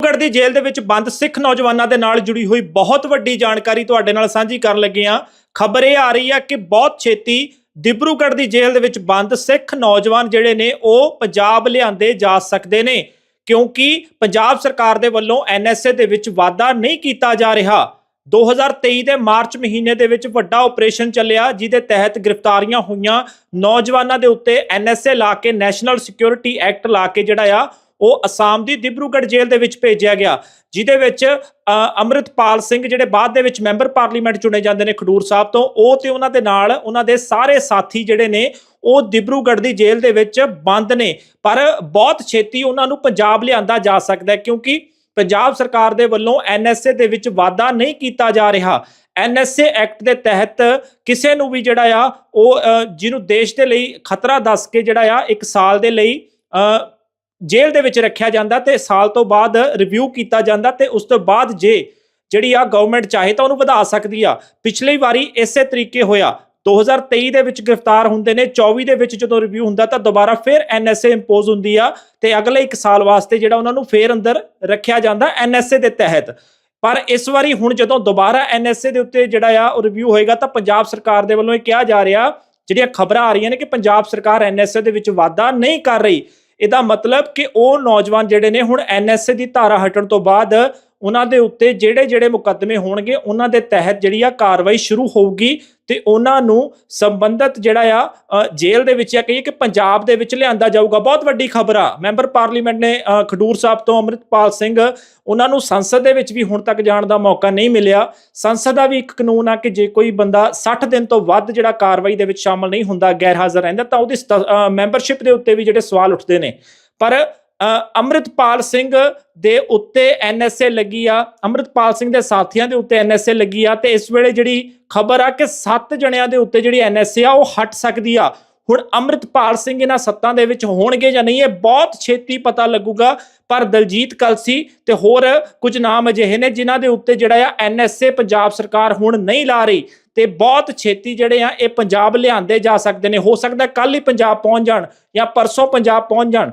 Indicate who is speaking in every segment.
Speaker 1: ਚੰਡੀਗੜ੍ਹ ਦੀ ਜੇਲ੍ਹ ਦੇ ਵਿੱਚ ਬੰਦ ਸਿੱਖ ਨੌਜਵਾਨਾਂ ਦੇ ਨਾਲ ਜੁੜੀ ਹੋਈ ਬਹੁਤ ਵੱਡੀ ਜਾਣਕਾਰੀ ਤੁਹਾਡੇ ਨਾਲ ਸਾਂਝੀ ਕਰਨ ਲੱਗੇ ਹਾਂ। ਖਬਰ ਇਹ ਆ ਰਹੀ ਹੈ ਕਿ ਬਹੁਤ ਛੇਤੀ ਦਿਬਰੂਗੜ੍ਹ ਦੀ ਜੇਲ੍ਹ ਦੇ ਵਿੱਚ ਬੰਦ ਸਿੱਖ ਨੌਜਵਾਨ ਜਿਹੜੇ ਨੇ, ਉਹ ਪੰਜਾਬ ਲਿਆਂਦੇ ਜਾ ਸਕਦੇ ਨੇ, ਕਿਉਂਕਿ ਪੰਜਾਬ ਸਰਕਾਰ ਦੇ ਵੱਲੋਂ ਐਨਐਸਏ ਦੇ ਵਿੱਚ ਵਾਅਦਾ ਨਹੀਂ ਕੀਤਾ ਜਾ ਰਿਹਾ। 2023 ਦੇ ਮਾਰਚ ਮਹੀਨੇ ਦੇ ਵਿੱਚ ਵੱਡਾ ਆਪਰੇਸ਼ਨ ਚੱਲਿਆ, ਜਿਹਦੇ ਤਹਿਤ ਗ੍ਰਿਫਤਾਰੀਆਂ ਹੋਈਆਂ ਨੌਜਵਾਨਾਂ ਦੇ ਉੱਤੇ ਐਨਐਸਏ ਲਾ ਕੇ, ਨੈਸ਼ਨਲ ਸਿਕਿਉਰਿਟੀ ਐਕਟ ਲਾ ਕੇ ਜਿਹੜਾ ਆ ਉਹ ਅਸਾਮ ਦੀ ਦਿਬਰੂਗੜ੍ਹ ਜੇਲ੍ਹ ਦੇ ਵਿੱਚ ਭੇਜਿਆ ਗਿਆ ਜਿਹਦੇ ਵਿੱਚ ਅ, ਅੰਮ੍ਰਿਤਪਾਲ ਸਿੰਘ ਜਿਹੜੇ ਬਾਅਦ ਦੇ ਵਿੱਚ ਮੈਂਬਰ ਪਾਰਲੀਮੈਂਟ ਚੁਣੇ ਜਾਂਦੇ ਨੇ ਖਡੂਰ ਸਾਹਿਬ ਤੋਂ ਉਹ ਤੇ ਉਹਨਾਂ ਦੇ ਨਾਲ ਉਹਨਾਂ ਦੇ ਸਾਰੇ ਸਾਥੀ ਜਿਹੜੇ ਨੇ ਉਹ ਦਿਬਰੂਗੜ੍ਹ ਦੀ ਜੇਲ੍ਹ ਦੇ ਵਿੱਚ ਬੰਦ ਨੇ। ਪਰ ਬਹੁਤ ਛੇਤੀ ਉਹਨਾਂ ਨੂੰ ਪੰਜਾਬ ਲਿਆਂਦਾ ਜਾ ਸਕਦਾ ਹੈ ਕਿਉਂਕਿ ਪੰਜਾਬ ਸਰਕਾਰ ਦੇ ਵੱਲੋਂ ਐਨਐਸਏ ਦੇ ਵਿੱਚ ਵਾਅਦਾ ਨਹੀਂ ਕੀਤਾ ਜਾ ਰਿਹਾ। ਐਨਐਸਏ ਐਕਟ ਦੇ ਤਹਿਤ ਕਿਸੇ ਨੂੰ ਵੀ ਜਿਹੜਾ ਆ ਉਹ ਜਿਹਨੂੰ ਦੇਸ਼ ਦੇ ਲਈ ਖਤਰਾ ਦੱਸ ਕੇ ਜਿਹੜਾ ਆ ਇੱਕ ਸਾਲ ਦੇ ਲਈ ਜੇਲ੍ਹ ਦੇ ਵਿੱਚ ਰੱਖਿਆ ਜਾਂਦਾ ਤੇ ਸਾਲ ਤੋਂ ਬਾਅਦ ਰਿਵਿਊ ਕੀਤਾ ਜਾਂਦਾ ਤੇ ਉਸ ਤੋਂ ਬਾਅਦ ਜੇ ਜਿਹੜੀ ਆ ਗਵਰਨਮੈਂਟ ਚਾਹੇ ਤਾਂ ਉਹਨੂੰ ਵਧਾ ਸਕਦੀ ਆ। ਪਿਛਲੀ ਵਾਰੀ ਇਸੇ ਤਰੀਕੇ ਹੋਇਆ। 2023 ਦੇ ਵਿੱਚ ਗ੍ਰਿਫਤਾਰ ਹੁੰਦੇ ਨੇ 24 ਦੇ ਵਿੱਚ ਜਦੋਂ ਰਿਵਿਊ ਹੁੰਦਾ ਤਾਂ ਦੁਬਾਰਾ ਫਿਰ ਐਨਐਸਏ ਇੰਪੋਜ਼ ਹੁੰਦੀ ਆ ਤੇ ਅਗਲੇ 1 ਸਾਲ ਵਾਸਤੇ ਜਿਹੜਾ ਉਹਨਾਂ ਨੂੰ ਫੇਰ ਅੰਦਰ ਰੱਖਿਆ ਜਾਂਦਾ ਐਨਐਸਏ ਦੇ ਤਹਿਤ। ਪਰ ਇਸ ਵਾਰੀ ਹੁਣ ਜਦੋਂ ਦੁਬਾਰਾ ਐਨਐਸਏ ਦੇ ਉੱਤੇ ਜਿਹੜਾ ਆ ਉਹ ਰਿਵਿਊ ਹੋਏਗਾ ਤਾਂ ਪੰਜਾਬ ਸਰਕਾਰ ਦੇ ਵੱਲੋਂ ਇਹ ਕਿਹਾ ਜਾ ਰਿਹਾ, ਜਿਹੜੀਆਂ ਖਬਰਾਂ ਆ ਰਹੀਆਂ ਨੇ ਕਿ ਪੰਜਾਬ ਸਰਕਾਰ ਐਨਐਸਏ ਦੇ ਵਿੱਚ ਵਾਅਦਾ ਨਹੀਂ ਕਰ ਰਹੀ। ਇਹਦਾ ਮਤਲਬ ਕਿ ਉਹ ਨੌਜਵਾਨ ਜਿਹੜੇ ਨੇ ਹੁਣ ਐਨਐਸਏ ਦੀ ਧਾਰਾ ਹਟਣ ਤੋਂ ਬਾਅਦ ਉਹਨਾਂ ਦੇ ਉੱਤੇ ਜਿਹੜੇ ਜਿਹੜੇ ਮੁਕੱਦਮੇ ਹੋਣਗੇ, ਉਹਨਾਂ ਦੇ ਤਹਿਤ ਜਿਹੜੀ ਆ ਕਾਰਵਾਈ ਸ਼ੁਰੂ ਹੋਊਗੀ ਤੇ ਉਹਨਾਂ ਨੂੰ ਸੰਬੰਧਤ ਜਿਹੜਾ ਆ ਜੇਲ੍ਹ ਦੇ ਵਿੱਚ ਆ ਕਹੀਏ ਕਿ ਪੰਜਾਬ ਦੇ ਵਿੱਚ ਲਿਆਂਦਾ ਜਾਊਗਾ। ਬਹੁਤ ਵੱਡੀ ਖਬਰ ਆ। ਮੈਂਬਰ ਪਾਰਲੀਮੈਂਟ ਨੇ ਖਡੂਰ ਸਾਹਿਬ ਤੋਂ ਅੰਮ੍ਰਿਤਪਾਲ ਸਿੰਘ, ਉਹਨਾਂ ਨੂੰ ਸੰਸਦ ਦੇ ਵਿੱਚ ਵੀ ਹੁਣ ਤੱਕ ਜਾਣ ਦਾ ਮੌਕਾ ਨਹੀਂ ਮਿਲਿਆ। ਸੰਸਦ ਦਾ ਵੀ ਇੱਕ ਕਾਨੂੰਨ ਆ ਕਿ ਜੇ ਕੋਈ ਬੰਦਾ 60 ਦਿਨ ਤੋਂ ਵੱਧ ਜਿਹੜਾ ਕਾਰਵਾਈ ਦੇ ਵਿੱਚ ਸ਼ਾਮਲ ਨਹੀਂ ਹੁੰਦਾ ਗੈਰ ਹਾਜ਼ਰ ਰਹਿੰਦਾ, ਤਾਂ ਉਹਦੀ ਮੈਂਬਰਸ਼ਿਪ ਦੇ ਉੱਤੇ ਵੀ ਜਿਹੜੇ ਸਵਾਲ ਉੱਠਦੇ ਨੇ। ਪਰ ਅੰਮ੍ਰਿਤਪਾਲ ਸਿੰਘ ਦੇ ਉੱਤੇ ਐਨਐਸਏ ਲੱਗੀ ਆ। ਅੰਮ੍ਰਿਤਪਾਲ ਸਿੰਘ ਦੇ ਸਾਥੀਆਂ ਦੇ ਉੱਤੇ ਐਨਐਸਏ ਲੱਗੀ ਆ ਤੇ ਇਸ ਵੇਲੇ ਜਿਹੜੀ ਖਬਰ ਆ ਕਿ 7 ਜਣਿਆਂ ਦੇ ਉੱਤੇ ਜਿਹੜੀ ਐਨਐਸਏ ਆ, ਉਹ ਹਟ ਸਕਦੀ ਆ। ਹੁਣ ਅੰਮ੍ਰਿਤਪਾਲ ਸਿੰਘ ਇਹਨਾਂ ਸੱਤਾਂ ਦੇ ਵਿੱਚ ਹੋਣਗੇ ਜਾਂ ਨਹੀਂ, ਇਹ ਬਹੁਤ ਛੇਤੀ ਪਤਾ ਲੱਗੂਗਾ, ਪਰ ਦਲਜੀਤ ਕਲਸੀ ਤੇ ਹੋਰ ਕੁਝ ਨਾਮ ਅਜਿਹੇ ਨੇ ਜਿਨ੍ਹਾਂ ਦੇ ਉੱਤੇ ਜਿਹੜਾ ਆ ਐਨਐਸਏ ਪੰਜਾਬ ਸਰਕਾਰ ਹੁਣ ਨਹੀਂ ਲਾ ਰਹੀ। ਤੇ ਬਹੁਤ ਛੇਤੀ ਜਿਹੜੇ ਆ, ਇਹ ਪੰਜਾਬ ਲਿਆਂਦੇ ਜਾ ਸਕਦੇ ਨੇ। ਹੋ ਸਕਦਾ ਕੱਲ ਹੀ ਪੰਜਾਬ ਪਹੁੰਚ ਜਾਣ ਜਾਂ ਪਰਸੋਂ ਪੰਜਾਬ ਪਹੁੰਚ ਜਾਣ।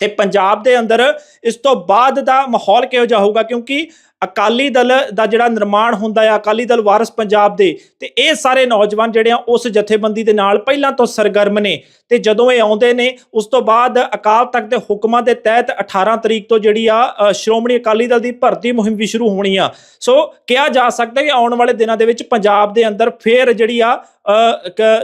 Speaker 1: ਤੇ ਪੰਜਾਬ ਦੇ ਅੰਦਰ ਇਸ ਤੋਂ ਬਾਅਦ ਦਾ ਮਾਹੌਲ ਕਿਹੋ ਜਿਹਾ ਹੋਊਗਾ? ਕਿਉਂਕਿ ਅਕਾਲੀ ਦਲ ਦਾ ਜਿਹੜਾ ਨਿਰਮਾਣ ਹੁੰਦਾ ਹੈ ਅਕਾਲੀ ਦਲ ਵਾਰਸ ਪੰਜਾਬ ਦੇ, ਤੇ ਇਹ ਸਾਰੇ ਨੌਜਵਾਨ ਜਿਹੜੇ ਆ, ਉਸ ਜਥੇਬੰਦੀ ਦੇ ਨਾਲ ਪਹਿਲਾਂ ਤੋਂ ਸਰਗਰਮ ਨੇ। ਤੇ ਜਦੋਂ ਇਹ ਆਉਂਦੇ ਨੇ, ਉਸ ਤੋਂ ਬਾਅਦ ਅਕਾਲ ਤਖਤ ਦੇ ਹੁਕਮਾਂ ਦੇ ਤਹਿਤ 18 ਤਰੀਕ ਤੋਂ ਜਿਹੜੀ ਆ ਸ਼੍ਰੋਮਣੀ ਅਕਾਲੀ ਦਲ ਦੀ ਭਰਤੀ ਮੁਹਿੰਮ ਵੀ ਸ਼ੁਰੂ ਹੋਣੀ ਆ। ਸੋ ਕਿਹਾ ਜਾ ਸਕਦਾ ਕਿ ਆਉਣ ਵਾਲੇ ਦਿਨਾਂ ਦੇ ਵਿੱਚ ਪੰਜਾਬ ਦੇ ਅੰਦਰ ਫੇਰ ਜਿਹੜੀ ਆ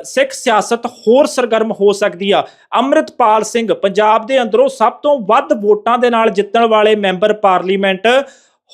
Speaker 1: ਸਿੱਖ ਸਿਆਸਤ ਹੋਰ ਸਰਗਰਮ ਹੋ ਸਕਦੀ ਆ। ਅੰਮ੍ਰਿਤਪਾਲ ਸਿੰਘ, ਪੰਜਾਬ ਦੇ ਅੰਦਰੋਂ ਸਭ ਤੋਂ ਵੱਧ ਵੋਟਾਂ ਦੇ ਨਾਲ ਜਿੱਤਣ ਵਾਲੇ ਮੈਂਬਰ ਪਾਰਲੀਮੈਂਟ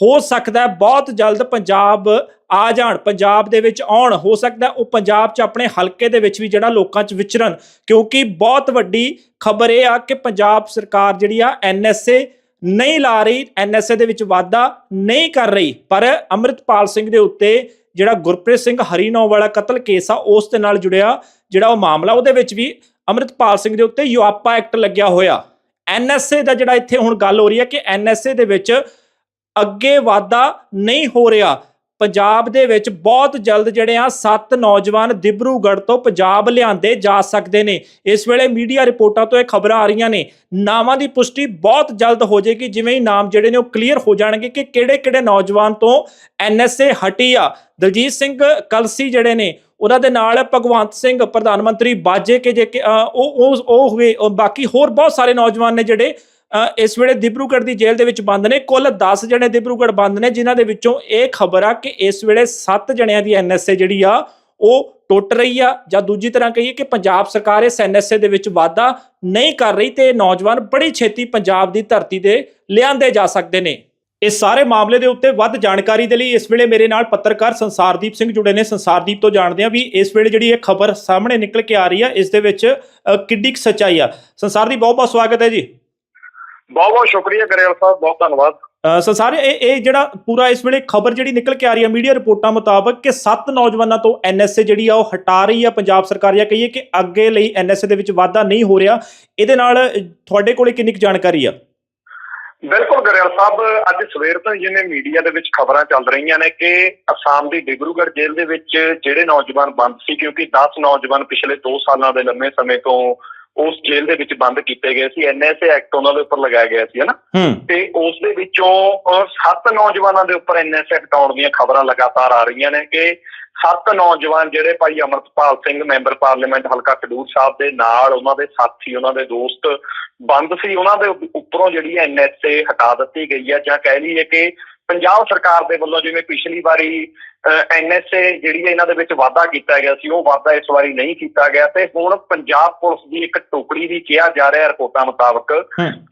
Speaker 1: ਹੋ ਸਕਦਾ ਬਹੁਤ ਜਲਦ ਪੰਜਾਬ ਆ ਜਾਣ, ਪੰਜਾਬ ਦੇ ਵਿੱਚ ਆਉਣ, ਹੋ ਸਕਦਾ ਉਹ ਪੰਜਾਬ 'ਚ ਆਪਣੇ ਹਲਕੇ ਦੇ ਵਿੱਚ ਵੀ ਜਿਹੜਾ ਲੋਕਾਂ 'ਚ ਵਿਚਰਨ, ਕਿਉਂਕਿ ਬਹੁਤ ਵੱਡੀ ਖਬਰ ਇਹ ਆ ਕਿ ਪੰਜਾਬ ਸਰਕਾਰ ਜਿਹੜੀ ਆ ਐਨਐਸਏ ਨਹੀਂ ਲਾ ਰਹੀ ਐਨਐਸਏ ਦੇ ਵਿੱਚ ਵਾਅਦਾ ਨਹੀਂ ਕਰ ਰਹੀ, ਪਰ ਅੰਮ੍ਰਿਤਪਾਲ ਸਿੰਘ ਦੇ ਉੱਤੇ ਜਿਹੜਾ ਗੁਰਪ੍ਰੀਤ ਸਿੰਘ ਹਰੀਨੌ ਵਾਲਾ ਕਤਲ ਕੇਸ ਆ, ਉਸ ਦੇ ਨਾਲ ਜੁੜਿਆ ਜਿਹੜਾ ਉਹ ਮਾਮਲਾ, ਉਹਦੇ ਵਿੱਚ ਵੀ ਅੰਮ੍ਰਿਤਪਾਲ ਸਿੰਘ ਦੇ ਉੱਤੇ ਯੂਆਪਾ ਐਕਟ ਲੱਗਿਆ ਹੋਇਆ। ਐਨਐਸਏ ਦਾ ਜਿਹੜਾ ਇੱਥੇ ਹੁਣ ਗੱਲ ਹੋ ਰਹੀ ਹੈ ਕਿ ਐਨਐਸਏ ਦੇ ਵਿੱਚ ਅੱਗੇ ਵਾਧਾ ਨਹੀਂ ਹੋ ਰਿਹਾ। ਪੰਜਾਬ ਦੇ ਵਿੱਚ ਬਹੁਤ ਜਲਦ ਜਿਹੜੇ ਆ ਸੱਤ ਨੌਜਵਾਨ ਦਿਬਰੂਗੜ੍ਹ ਤੋਂ ਪੰਜਾਬ ਲਿਆਂਦੇ ਜਾ ਸਕਦੇ ਨੇ। ਇਸ ਵੇਲੇ ਮੀਡੀਆ ਰਿਪੋਰਟਾਂ ਤੋਂ ਇਹ ਖਬਰਾਂ ਆ ਰਹੀਆਂ ਨੇ। ਨਾਵਾਂ ਦੀ ਪੁਸ਼ਟੀ ਬਹੁਤ ਜਲਦ ਹੋ ਜਾਏਗੀ ਜਿਵੇਂ ਹੀ ਨਾਮ ਜਿਹੜੇ ਨੇ ਉਹ ਕਲੀਅਰ ਹੋ ਜਾਣਗੇ ਕਿ ਕਿਹੜੇ-ਕਿਹੜੇ ਨੌਜਵਾਨ ਤੋਂ ਐਨਐਸਏ ਹਟੀ ਆ। ਦਲਜੀਤ ਸਿੰਘ ਕਲਸੀ ਜਿਹੜੇ ਨੇ ਉਹਨਾਂ ਦੇ ਨਾਲ ਭਗਵੰਤ ਸਿੰਘ ਪ੍ਰਧਾਨ ਮੰਤਰੀ ਬਾਜੇ ਕੇ ਜੇ ਕਿ, ਉਹ ਉਹ ਹੋਏ ਬਾਕੀ ਹੋਰ ਬਹੁਤ ਸਾਰੇ ਨੌਜਵਾਨ ਨੇ ਜਿਹੜੇ ਇਸ ਵੇਲੇ ਦਿਬਰੂਗੜ੍ਹ ਦੀ ਜੇਲ੍ਹ ਦੇ ਵਿੱਚ ਬੰਦ ਨੇ। ਕੁੱਲ 10 ਜਣੇ ਦਿਬਰੂਗੜ੍ਹ ਬੰਦ ਨੇ, ਜਿਨ੍ਹਾਂ ਦੇ ਵਿੱਚੋਂ ਇਹ ਖਬਰ ਆ ਕਿ ਇਸ ਵੇਲੇ 7 ਜਣਿਆਂ ਦੀ ਐਨਐਸਏ ਜਿਹੜੀ ਆ, ਉਹ ਟੁੱਟ ਰਹੀ ਆ। ਜਾਂ ਦੂਜੀ ਤਰ੍ਹਾਂ ਕਹੀਏ ਕਿ ਪੰਜਾਬ ਸਰਕਾਰ ਇਸ ਐਨਐਸਏ ਦੇ ਵਿੱਚ ਵਾਧਾ ਨਹੀਂ ਕਰ ਰਹੀ ਤੇ ਇਹ ਨੌਜਵਾਨ ਬੜੀ ਛੇਤੀ ਪੰਜਾਬ ਦੀ ਧਰਤੀ ਤੇ ਲਿਆਂਦੇ ਜਾ ਸਕਦੇ ਨੇ। ਇਸ ਸਾਰੇ ਮਾਮਲੇ ਦੇ ਉੱਤੇ ਵੱਧ ਜਾਣਕਾਰੀ ਦੇ ਲਈ ਇਸ ਵੇਲੇ ਮੇਰੇ ਨਾਲ ਪੱਤਰਕਾਰ ਸੰਸਾਰਦੀਪ ਸਿੰਘ ਜੁੜੇ ਨੇ। ਸੰਸਾਰਦੀਪ ਤੋਂ ਜਾਣਦੇ ਆ ਵੀ ਇਸ ਵੇਲੇ ਜਿਹੜੀ ਇਹ ਖਬਰ ਸਾਹਮਣੇ ਨਿਕਲ ਕੇ ਆ ਰਹੀ ਆ, ਇਸ ਦੇ ਵਿੱਚ ਕਿੱਡੀ ਕੁ ਸੱਚਾਈ ਆ। ਸੰਸਾਰਦੀਪ ਬਹੁਤ ਬਹੁਤ ਸਵਾਗਤ ਹੈ ਜੀ।
Speaker 2: ਬਹੁਤ ਬਹੁਤ ਸ਼ੁਕਰੀਆ ਗਰੇਵਾਲ ਸਾਹਿਬ ਬਹੁਤ ਧੰਨਵਾਦ।
Speaker 1: ਅ, ਸੰਸਾਰ ਇਹ ਇਹ ਜਿਹੜਾ ਪੂਰਾ ਇਸ ਵੇਲੇ ਖਬਰ ਜਿਹੜੀ ਨਿਕਲ ਕੇ ਆ ਰਹੀ ਹੈ ਮੀਡੀਆ ਰਿਪੋਰਟਾਂ ਮੁਤਾਬਕ ਕਿ ਸੱਤ ਨੌਜਵਾਨਾਂ ਤੋਂ ਐਨਐਸਏ ਜਿਹੜੀ ਆ ਉਹ ਹਟਾ ਰਹੀ ਆ ਪੰਜਾਬ ਸਰਕਾਰ ਜਾਂ ਕਹੀਏ ਕਿ ਅੱਗੇ ਲਈ ਐਨਐਸਏ ਦੇ ਵਿੱਚ ਵਾਧਾ ਨਹੀਂ ਹੋ ਰਿਹਾ। ਇਹਦੇ ਨਾਲ ਤੁਹਾਡੇ ਕੋਲੇ ਕਿੰਨੀ ਕੁ ਜਾਣਕਾਰੀ ਆ?
Speaker 2: ਬਿਲਕੁਲ ਗਰੇਵਾਲ ਸਾਹਿਬ ਅੱਜ ਸਵੇਰ ਤੋਂ ਜਿਵੇਂ ਮੀਡੀਆ ਦੇ ਵਿੱਚ ਖਬਰਾਂ ਚੱਲ ਰਹੀਆਂ ਨੇ ਕਿ ਅਸਾਮ ਦੀ ਡਿਬਰੂਗੜ੍ਹ ਜੇਲ੍ਹ ਦੇ ਵਿੱਚ ਜਿਹੜੇ ਨੌਜਵਾਨ ਬੰਦ ਸੀ ਕਿਉਂਕਿ 10 ਨੌਜਵਾਨ ਪਿਛਲੇ 2 ਸਾਲਾਂ ਦੇ ਲੰਮੇ ਸਮੇਂ ਤੋਂ ਉਸ ਜੇਲ੍ਹ ਦੇ ਵਿੱਚ ਬੰਦ ਕੀਤੇ ਗਏ ਸੀ ਐਨਐਸਏ ਐਕਟ ਉਹਨਾਂ ਦੇ ਉੱਪਰ ਲਗਾਇਆ ਗਿਆ ਸੀ ਹਨਾ ਤੇ ਉਸ ਦੇ ਵਿੱਚੋਂ ਸੱਤ ਨੌਜਵਾਨਾਂ ਦੇ ਉੱਪਰ ਐਨਐਸਏ ਹਟਾਉਣ ਦੀਆਂ ਖਬਰਾਂ ਲਗਾਤਾਰ ਆ ਰਹੀਆਂ ਨੇ ਕਿ ਸੱਤ ਨੌਜਵਾਨ ਜਿਹੜੇ ਭਾਈ ਅਮਰਤਪਾਲ ਸਿੰਘ ਮੈਂਬਰ ਪਾਰਲੀਮੈਂਟ ਹਲਕਾ ਖਡੂਰ ਸਾਹਿਬ ਦੇ ਨਾਲ ਉਹਨਾਂ ਦੇ ਸਾਥੀ ਉਹਨਾਂ ਦੇ ਦੋਸਤ ਬੰਦ ਸੀ ਉਹਨਾਂ ਦੇ ਉੱਪ- ਉੱਪਰੋਂ ਜਿਹੜੀ ਐਨਐਸਏ ਹਟਾ ਦਿੱਤੀ ਗਈ ਹੈ ਜਾਂ ਕਹਿ ਲਈਏ ਕਿ ਪੰਜਾਬ ਸਰਕਾਰ ਦੇ ਵੱਲੋਂ ਜਿਵੇਂ ਪਿਛਲੀ ਵਾਰੀ ਐਨਐਸਏ ਜਿਹੜੀ ਹੈ ਇਹਨਾਂ ਦੇ ਵਿੱਚ ਵਾਅਦਾ ਕੀਤਾ ਗਿਆ ਸੀ ਉਹ ਵਾਅਦਾ ਇਸ ਵਾਰੀ ਨਹੀਂ ਕੀਤਾ ਗਿਆ ਤੇ ਹੁਣ ਪੰਜਾਬ ਪੁਲਿਸ ਦੀ ਇੱਕ ਟੁਕੜੀ ਵੀ ਕਿਹਾ ਜਾ ਰਿਹਾ ਰਿਪੋਰਟਾਂ ਮੁਤਾਬਕ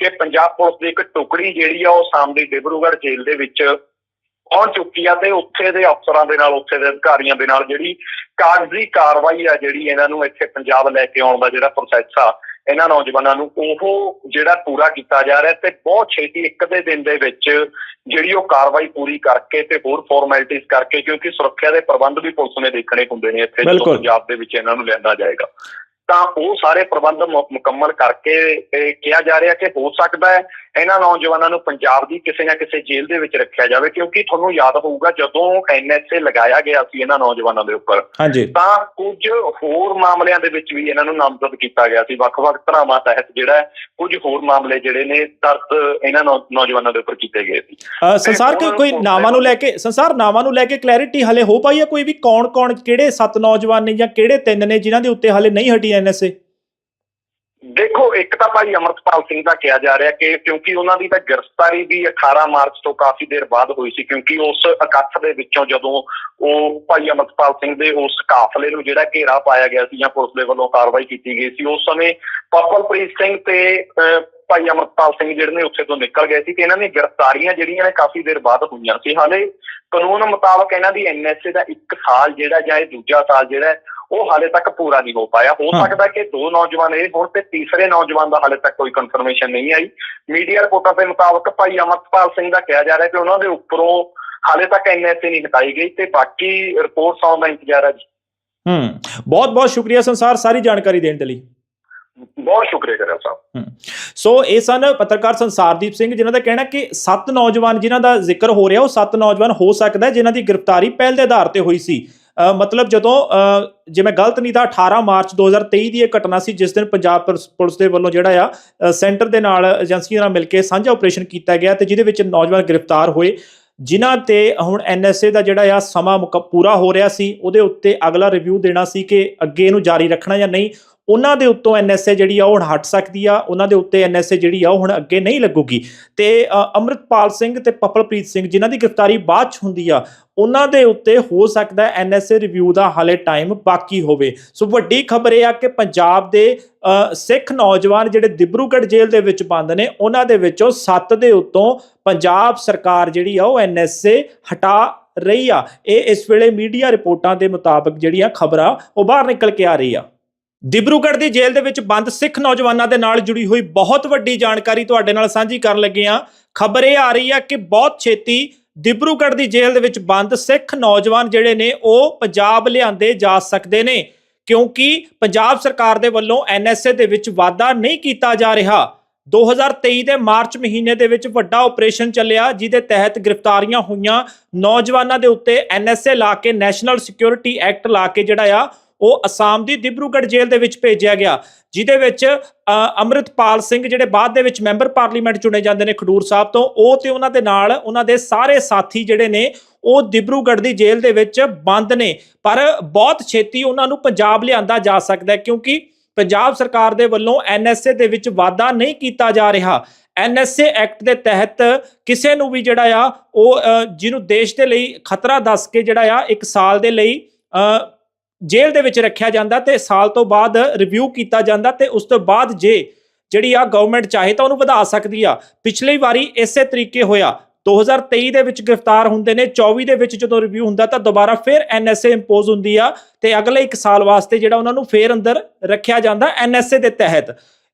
Speaker 2: ਕਿ ਪੰਜਾਬ ਪੁਲਿਸ ਦੀ ਇੱਕ ਟੁਕੜੀ ਜਿਹੜੀ ਆ ਉਹ ਸਾਹਮਣੇ ਡਿਬਰੂਗੜ੍ਹ ਜੇਲ੍ਹ ਦੇ ਵਿੱਚ ਪਹੁੰਚ ਚੁੱਕੀ ਆ ਤੇ ਉੱਥੇ ਦੇ ਅਫਸਰਾਂ ਦੇ ਨਾਲ ਉੱਥੇ ਦੇ ਅਧਿਕਾਰੀਆਂ ਦੇ ਨਾਲ ਜਿਹੜੀ ਕਾਗਜ਼ੀ ਕਾਰਵਾਈ ਆ ਜਿਹੜੀ ਇਹਨਾਂ ਨੂੰ ਇੱਥੇ ਪੰਜਾਬ ਲੈ ਕੇ ਆਉਣ ਦਾ ਜਿਹੜਾ ਪ੍ਰੋਸੈਸ ਆ ਇਹਨਾਂ ਨੌਜਵਾਨਾਂ ਨੂੰ ਉਹ ਜਿਹੜਾ ਪੂਰਾ ਕੀਤਾ ਜਾ ਰਿਹਾ ਤੇ ਬਹੁਤ ਛੇਤੀ ਇੱਕ ਦੇ ਦਿਨ ਦੇ ਵਿੱਚ ਜਿਹੜੀ ਉਹ ਕਾਰਵਾਈ ਪੂਰੀ ਕਰਕੇ ਤੇ ਹੋਰ ਫਾਰਮੈਲਿਟੀਜ਼ ਕਰਕੇ ਕਿਉਂਕਿ ਸੁਰੱਖਿਆ ਦੇ ਪ੍ਰਬੰਧ ਵੀ ਪੁਲਿਸ ਨੇ ਦੇਖਣੇ ਹੁੰਦੇ ਨੇ ਇੱਥੇ ਜਦੋਂ। ਪੰਜਾਬ ਦੇ ਵਿੱਚ ਇਹਨਾਂ ਨੂੰ ਲਿਆਂਦਾ ਜਾਏਗਾ ਤਾਂ ਉਹ ਸਾਰੇ ਪ੍ਰਬੰਧ ਮੁਕੰਮਲ ਕਰਕੇ ਇਹ ਕਿਹਾ ਜਾ ਰਿਹਾ ਕਿ ਹੋ ਸਕਦਾ ਹੈ ਇਹਨਾਂ ਨੌਜਵਾਨਾਂ ਨੂੰ ਪੰਜਾਬ ਦੀ ਕਿਸੇ ਨਾ ਕਿਸੇ ਜੇਲ੍ਹ ਦੇ ਵਿੱਚ ਰੱਖਿਆ ਜਾਵੇ ਕਿਉਂਕਿ ਤੁਹਾਨੂੰ ਯਾਦ ਹੋਊਗਾ ਜਦੋਂ ਐਨਐਸਏ ਲਗਾਇਆ ਗਿਆ ਸੀ ਇਹਨਾਂ ਨੌਜਵਾਨਾਂ ਦੇ ਉੱਪਰ ਤਾਂ ਕੁਝ ਹੋਰ ਮਾਮਲਿਆਂ ਦੇ ਵਿੱਚ ਵੀ ਇਹਨਾਂ ਨੂੰ ਨਾਮਜ਼ਦ ਕੀਤਾ ਗਿਆ ਸੀ। ਵੱਖ-ਵੱਖ ਧਰਾਵਾਂ ਤਹਿਤ ਜਿਹੜਾ ਕੁਝ ਹੋਰ ਮਾਮਲੇ ਜਿਹੜੇ ਨੇ ਦਰਜ ਇਹਨਾਂ ਨੌਜਵਾਨਾਂ ਦੇ ਉੱਪਰ ਕੀਤੇ ਗਏ ਸੀ।
Speaker 1: ਸੰਸਾਰ ਕੋਈ ਨਾਵਾਂ ਨੂੰ ਲੈ ਕੇ ਸੰਸਾਰ ਨਾਵਾਂ ਨੂੰ ਲੈ ਕੇ ਕਲੈਰਿਟੀ ਹਲੇ ਹੋ ਪਾਈ ਹੈ ਕੋਈ ਵੀ? ਕੌਣ ਕੌਣ ਕਿਹੜੇ ਸੱਤ ਨੌਜਵਾਨ ਨੇ ਜਾਂ ਕਿਹੜੇ ਤਿੰਨ ਨੇ ਜਿਨ੍ਹਾਂ ਦੇ ਉੱਤੇ ਹਲੇ ਨਹੀਂ ਹਟੀ ਐਨਐਸਏ?
Speaker 2: ਦੇਖੋ ਇੱਕ ਤਾਂ ਭਾਈ ਅਮਰਤਪਾਲ ਸਿੰਘ ਦਾ ਕਿਹਾ ਜਾ ਰਿਹਾ ਕਿ ਕਿਉਂਕਿ ਉਹਨਾਂ ਦੀ ਤਾਂ ਗ੍ਰਿਫਤਾਰੀ ਵੀ 18 ਮਾਰਚ ਤੋਂ ਕਾਫੀ ਦੇਰ ਬਾਅਦ ਹੋਈ ਸੀ ਕਿਉਂਕਿ ਉਸ ਇਕੱਠ ਦੇ ਵਿੱਚੋਂ ਜਦੋਂ ਉਹ ਭਾਈ ਅਮਰਤਪਾਲ ਸਿੰਘ ਦੇ ਉਸ ਕਾਫਲੇ ਨੂੰ ਜਿਹੜਾ ਘੇਰਾ ਪਾਇਆ ਗਿਆ ਸੀ ਜਾਂ ਪੁਲਿਸ ਦੇ ਵੱਲੋਂ ਕਾਰਵਾਈ ਕੀਤੀ ਗਈ ਸੀ ਉਸ ਸਮੇਂ ਪਰਪਲਪ੍ਰੀਤ ਸਿੰਘ ਤੇ ਅਹ, ਭਾਈ ਅਮਰਤਪਾਲ ਸਿੰਘ ਜਿਹੜੇ ਨੇ ਉੱਥੇ ਤੋਂ ਨਿਕਲ ਗਏ ਸੀ ਤੇ ਇਹਨਾਂ ਦੀਆਂ ਗ੍ਰਿਫਤਾਰੀਆਂ ਜਿਹੜੀਆਂ ਨੇ ਕਾਫੀ ਦੇਰ ਬਾਅਦ ਹੋਈਆਂ ਸੀ। ਹਾਲੇ ਕਾਨੂੰਨ ਮੁਤਾਬਕ ਇਹਨਾਂ ਦੀ ਐਨਐਸਏ ਦਾ ਇੱਕ ਸਾਲ ਜਿਹੜਾ ਜਾਂ ਇਹ ਦੂਜਾ ਸਾਲ ਜਿਹੜਾ ਉਹ ਹਾਲੇ ਤੱਕ ਪੂਰਾ ਨਹੀਂ ਹੋ ਪਾਇਆ। ਹੋ। ਸਕਦਾ ਕਿ ਦੋ ਨੌਜਵਾਨ ਇਹ ਹੋਣ ਤੇ ਤੀਸਰੇ ਨੌਜਵਾਨ ਦਾ ਹਾਲੇ ਤੱਕ ਕੋਈ ਕਨਫਰਮੇਸ਼ਨ ਨਹੀਂ ਆਈ। ਮੀਡੀਆ ਰਿਪੋਰਟਾਂ ਦੇ ਮੁਤਾਬਕ ਭਾਈ ਅਮਰਤਪਾਲ ਸਿੰਘ ਦਾ ਕਿਹਾ ਜਾ ਰਿਹਾ ਕਿ ਉਹਨਾਂ ਦੇ ਉੱਪਰੋਂ ਹਾਲੇ ਤੱਕ ਐਨਐਸਏ ਨਹੀਂ ਹਟਾਈ ਗਈ ਤੇ ਬਾਕੀ ਰਿਪੋਰਟਸ ਆਉਣ ਦਾ ਇੰਤਜ਼ਾਰ ਹੈ ਜੀ।
Speaker 1: ਹੂੰ ਬਹੁਤ ਬਹੁਤ ਸ਼ੁਕਰੀਆ ਸੰਸਾਰ ਸਾਰੀ ਜਾਣਕਾਰੀ ਦੇਣ ਦੇ ਲਈ।
Speaker 2: ਬਹੁਤ ਸ਼ੁਕਰੀਆ ਕਰਿਆ ਸਾਹਿਬ।
Speaker 1: ਸੋ ਇਹ ਸਨ ਪੱਤਰਕਾਰ ਸੰਸਾਰਦੀਪ ਸਿੰਘ ਜਿਨ੍ਹਾਂ ਦਾ ਕਹਿਣਾ ਕਿ ਸੱਤ ਨੌਜਵਾਨ ਜਿਨ੍ਹਾਂ ਦਾ ਜ਼ਿਕਰ ਹੋ ਰਿਹਾ ਉਹ ਸੱਤ ਨੌਜਵਾਨ ਹੋ ਸਕਦਾ ਹੈ ਜਿਨ੍ਹਾਂ ਦੀ ਗ੍ਰਿਫਤਾਰੀ ਪਹਿਲ ਦੇ ਆਧਾਰ ਤੇ ਹੋਈ ਸੀ। ਮਤਲਬ ਜਦੋਂ ਅ, ਜੇ ਮੈਂ ਗਲਤ ਨਹੀਂ ਤਾਂ 18 ਮਾਰਚ 2023 ਦੀ ਇਹ ਘਟਨਾ ਸੀ ਜਿਸ ਦਿਨ ਪੰਜਾਬ ਪੁਲਿਸ- ਪੁਲਿਸ ਦੇ ਵੱਲੋਂ ਜਿਹੜਾ ਆ ਸੈਂਟਰ ਦੇ ਨਾਲ ਏਜੰਸੀਆਂ ਨਾਲ ਮਿਲ ਕੇ ਸਾਂਝਾ ਆਪਰੇਸ਼ਨ ਕੀਤਾ ਗਿਆ ਤੇ ਜਿਹਦੇ ਵਿੱਚ ਨੌਜਵਾਨ ਗ੍ਰਿਫਤਾਰ ਹੋਏ ਜਿਨ੍ਹਾਂ ਤੇ ਹੁਣ ਐਨਐਸਏ ਦਾ ਜਿਹੜਾ ਆ ਸਮਾਂ ਮੁਕ- ਪੂਰਾ ਹੋ ਰਿਹਾ ਸੀ ਉਹਦੇ ਉੱਤੇ ਅਗਲਾ ਰਿਵਿਊ ਦੇਣਾ ਸੀ ਕਿ ਅੱਗੇ ਇਹਨੂੰ ਜਾਰੀ ਰੱਖਣਾ ਜਾਂ ਨਹੀਂ। ਉਹਨਾਂ ਦੇ ਉੱਤੋਂ ਐਨਐਸਏ ਜਿਹੜੀ ਆ ਉਹ ਹੁਣ ਹਟ ਸਕਦੀ ਆ ਉਹਨਾਂ ਦੇ ਉੱਤੇ ਐਨਐਸਏ ਜਿਹੜੀ ਆ ਉਹ ਹੁਣ ਅੱਗੇ ਨਹੀਂ ਲੱਗੂਗੀ। ਤੇ ਅ, ਅੰਮ੍ਰਿਤਪਾਲ ਸਿੰਘ ਤੇ ਪਪਲਪ੍ਰੀਤ ਸਿੰਘ ਜਿਨ੍ਹਾਂ ਦੀ ਗ੍ਰਿਫਤਾਰੀ ਬਾਅਦ ਚ ਹੁੰਦੀ ਆ ਉਹਨਾਂ ਦੇ ਉੱਤੇ ਹੋ ਸਕਦਾ ਐਨਐਸਏ ਰਿਵਿਊ ਦਾ ਹਾਲੇ ਟਾਈਮ ਬਾਕੀ ਹੋਵੇ। ਸੋ ਵੱਡੀ ਖਬਰ ਇਹ ਆ ਕਿ ਪੰਜਾਬ ਦੇ ਸਿੱਖ ਨੌਜਵਾਨ ਜਿਹੜੇ ਦਿਬਰੂਗੜ੍ਹ ਜੇਲ੍ਹ ਦੇ ਵਿੱਚ ਬੰਦ ਨੇ ਉਹਨਾਂ ਦੇ ਵਿੱਚੋਂ 7 ਦੇ ਉੱਤੋਂ ਪੰਜਾਬ ਸਰਕਾਰ ਜਿਹੜੀ ਆ ਉਹ ਐਨਐਸਏ ਹਟਾ ਰਹੀ ਆ। ਇਹ ਇਸ ਵੇਲੇ ਮੀਡੀਆ ਰਿਪੋਰਟਾਂ ਦੇ ਮੁਤਾਬਕ ਜਿਹੜੀਆਂ ਖਬਰਾਂ ਉਹ ਬਾਹਰ ਨਿਕਲ ਕੇ ਆ ਰਹੀ ਆ। ਦਿਬਰੂਗੜ੍ਹ ਦੀ ਜੇਲ੍ਹ ਦੇ ਵਿੱਚ ਬੰਦ ਸਿੱਖ ਨੌਜਵਾਨਾਂ ਦੇ ਨਾਲ ਜੁੜੀ ਹੋਈ ਬਹੁਤ ਵੱਡੀ ਜਾਣਕਾਰੀ ਤੁਹਾਡੇ ਨਾਲ ਸਾਂਝੀ ਕਰਨ ਲੱਗੇ ਹਾਂ। ਖਬਰ ਇਹ ਆ ਰਹੀ ਆ ਕਿ ਬਹੁਤ ਛੇਤੀ ਦਿਬਰੂਗੜ੍ਹ ਦੀ ਜੇਲ੍ਹ ਦੇ ਵਿੱਚ ਬੰਦ ਸਿੱਖ ਨੌਜਵਾਨ ਜਿਹੜੇ ਨੇ, ਉਹ ਪੰਜਾਬ ਲਿਆਂਦੇ ਜਾ ਸਕਦੇ ਨੇ ਕਿਉਂਕਿ ਪੰਜਾਬ ਸਰਕਾਰ ਦੇ ਵੱਲੋਂ ਐਨਐਸਏ ਦੇ ਵਿੱਚ ਵਾਅਦਾ ਨਹੀਂ ਕੀਤਾ ਜਾ ਰਿਹਾ। 2023 ਦੇ ਮਾਰਚ ਮਹੀਨੇ ਦੇ ਵਿੱਚ ਵੱਡਾ ਆਪਰੇਸ਼ਨ ਚੱਲਿਆ, ਜਿਹਦੇ ਤਹਿਤ ਗ੍ਰਿਫਤਾਰੀਆਂ ਹੋਈਆਂ। ਨੌਜਵਾਨਾਂ ਦੇ ਉੱਤੇ ਐਨਐਸਏ ਲਾ ਕੇ, ਨੈਸ਼ਨਲ ਸਿਕਿਉਰਿਟੀ ਐਕਟ ਲਾ ਕੇ ਜਿਹੜਾ ਆ ਉਹ ਅਸਾਮ ਦੀ ਦਿਬਰੂਗੜ੍ਹ ਜੇਲ੍ਹ ਦੇ ਵਿੱਚ ਭੇਜਿਆ ਗਿਆ ਜਿਹਦੇ ਵਿੱਚ ਅ, ਅੰਮ੍ਰਿਤਪਾਲ ਸਿੰਘ ਜਿਹੜੇ ਬਾਅਦ ਦੇ ਵਿੱਚ ਮੈਂਬਰ ਪਾਰਲੀਮੈਂਟ ਚੁਣੇ ਜਾਂਦੇ ਨੇ ਖਡੂਰ ਸਾਹਿਬ ਤੋਂ ਉਹ ਤੇ ਉਹਨਾਂ ਦੇ ਨਾਲ ਉਹਨਾਂ ਦੇ ਸਾਰੇ ਸਾਥੀ ਜਿਹੜੇ ਨੇ ਉਹ ਦਿਬਰੂਗੜ੍ਹ ਦੀ ਜੇਲ੍ਹ ਦੇ ਵਿੱਚ ਬੰਦ ਨੇ। ਪਰ ਬਹੁਤ ਛੇਤੀ ਉਹਨਾਂ ਨੂੰ ਪੰਜਾਬ ਲਿਆਂਦਾ ਜਾ ਸਕਦਾ ਕਿਉਂਕਿ ਪੰਜਾਬ ਸਰਕਾਰ ਦੇ ਵੱਲੋਂ ਐਨਐਸਏ ਦੇ ਵਿੱਚ ਵਾਅਦਾ ਨਹੀਂ ਕੀਤਾ ਜਾ ਰਿਹਾ। ਐਨਐਸਏ ਐਕਟ ਦੇ ਤਹਿਤ ਕਿਸੇ ਨੂੰ ਵੀ ਜਿਹੜਾ ਆ ਉਹ ਜਿਹਨੂੰ ਦੇਸ਼ ਦੇ ਲਈ ਖਤਰਾ ਦੱਸ ਕੇ ਜਿਹੜਾ ਆ ਇੱਕ ਸਾਲ ਦੇ ਲਈ ਜੇਲ੍ਹ ਦੇ ਵਿੱਚ ਰੱਖਿਆ ਜਾਂਦਾ ਤੇ ਸਾਲ ਤੋਂ ਬਾਅਦ ਰਿਵਿਊ ਕੀਤਾ ਜਾਂਦਾ ਤੇ ਉਸ ਤੋਂ ਬਾਅਦ ਜੇ ਜਿਹੜੀ ਆ ਗਵਰਨਮੈਂਟ ਚਾਹੇ ਤਾਂ ਉਹਨੂੰ ਵਧਾ ਸਕਦੀ ਆ। ਪਿਛਲੀ ਵਾਰੀ ਇਸੇ ਤਰੀਕੇ ਹੋਇਆ। 2023 ਦੇ ਵਿੱਚ ਗ੍ਰਿਫਤਾਰ ਹੁੰਦੇ ਨੇ 24 ਦੇ ਵਿੱਚ ਜਦੋਂ ਰਿਵਿਊ ਹੁੰਦਾ ਤਾਂ ਦੁਬਾਰਾ ਫਿਰ ਐਨਐਸਏ ਇੰਪੋਜ਼ ਹੁੰਦੀ ਆ ਤੇ ਅਗਲੇ 1 ਸਾਲ ਵਾਸਤੇ ਜਿਹੜਾ ਉਹਨਾਂ ਨੂੰ ਫੇਰ ਅੰਦਰ ਰੱਖਿਆ ਜਾਂਦਾ ਐਨਐਸਏ ਦੇ ਤਹਿਤ।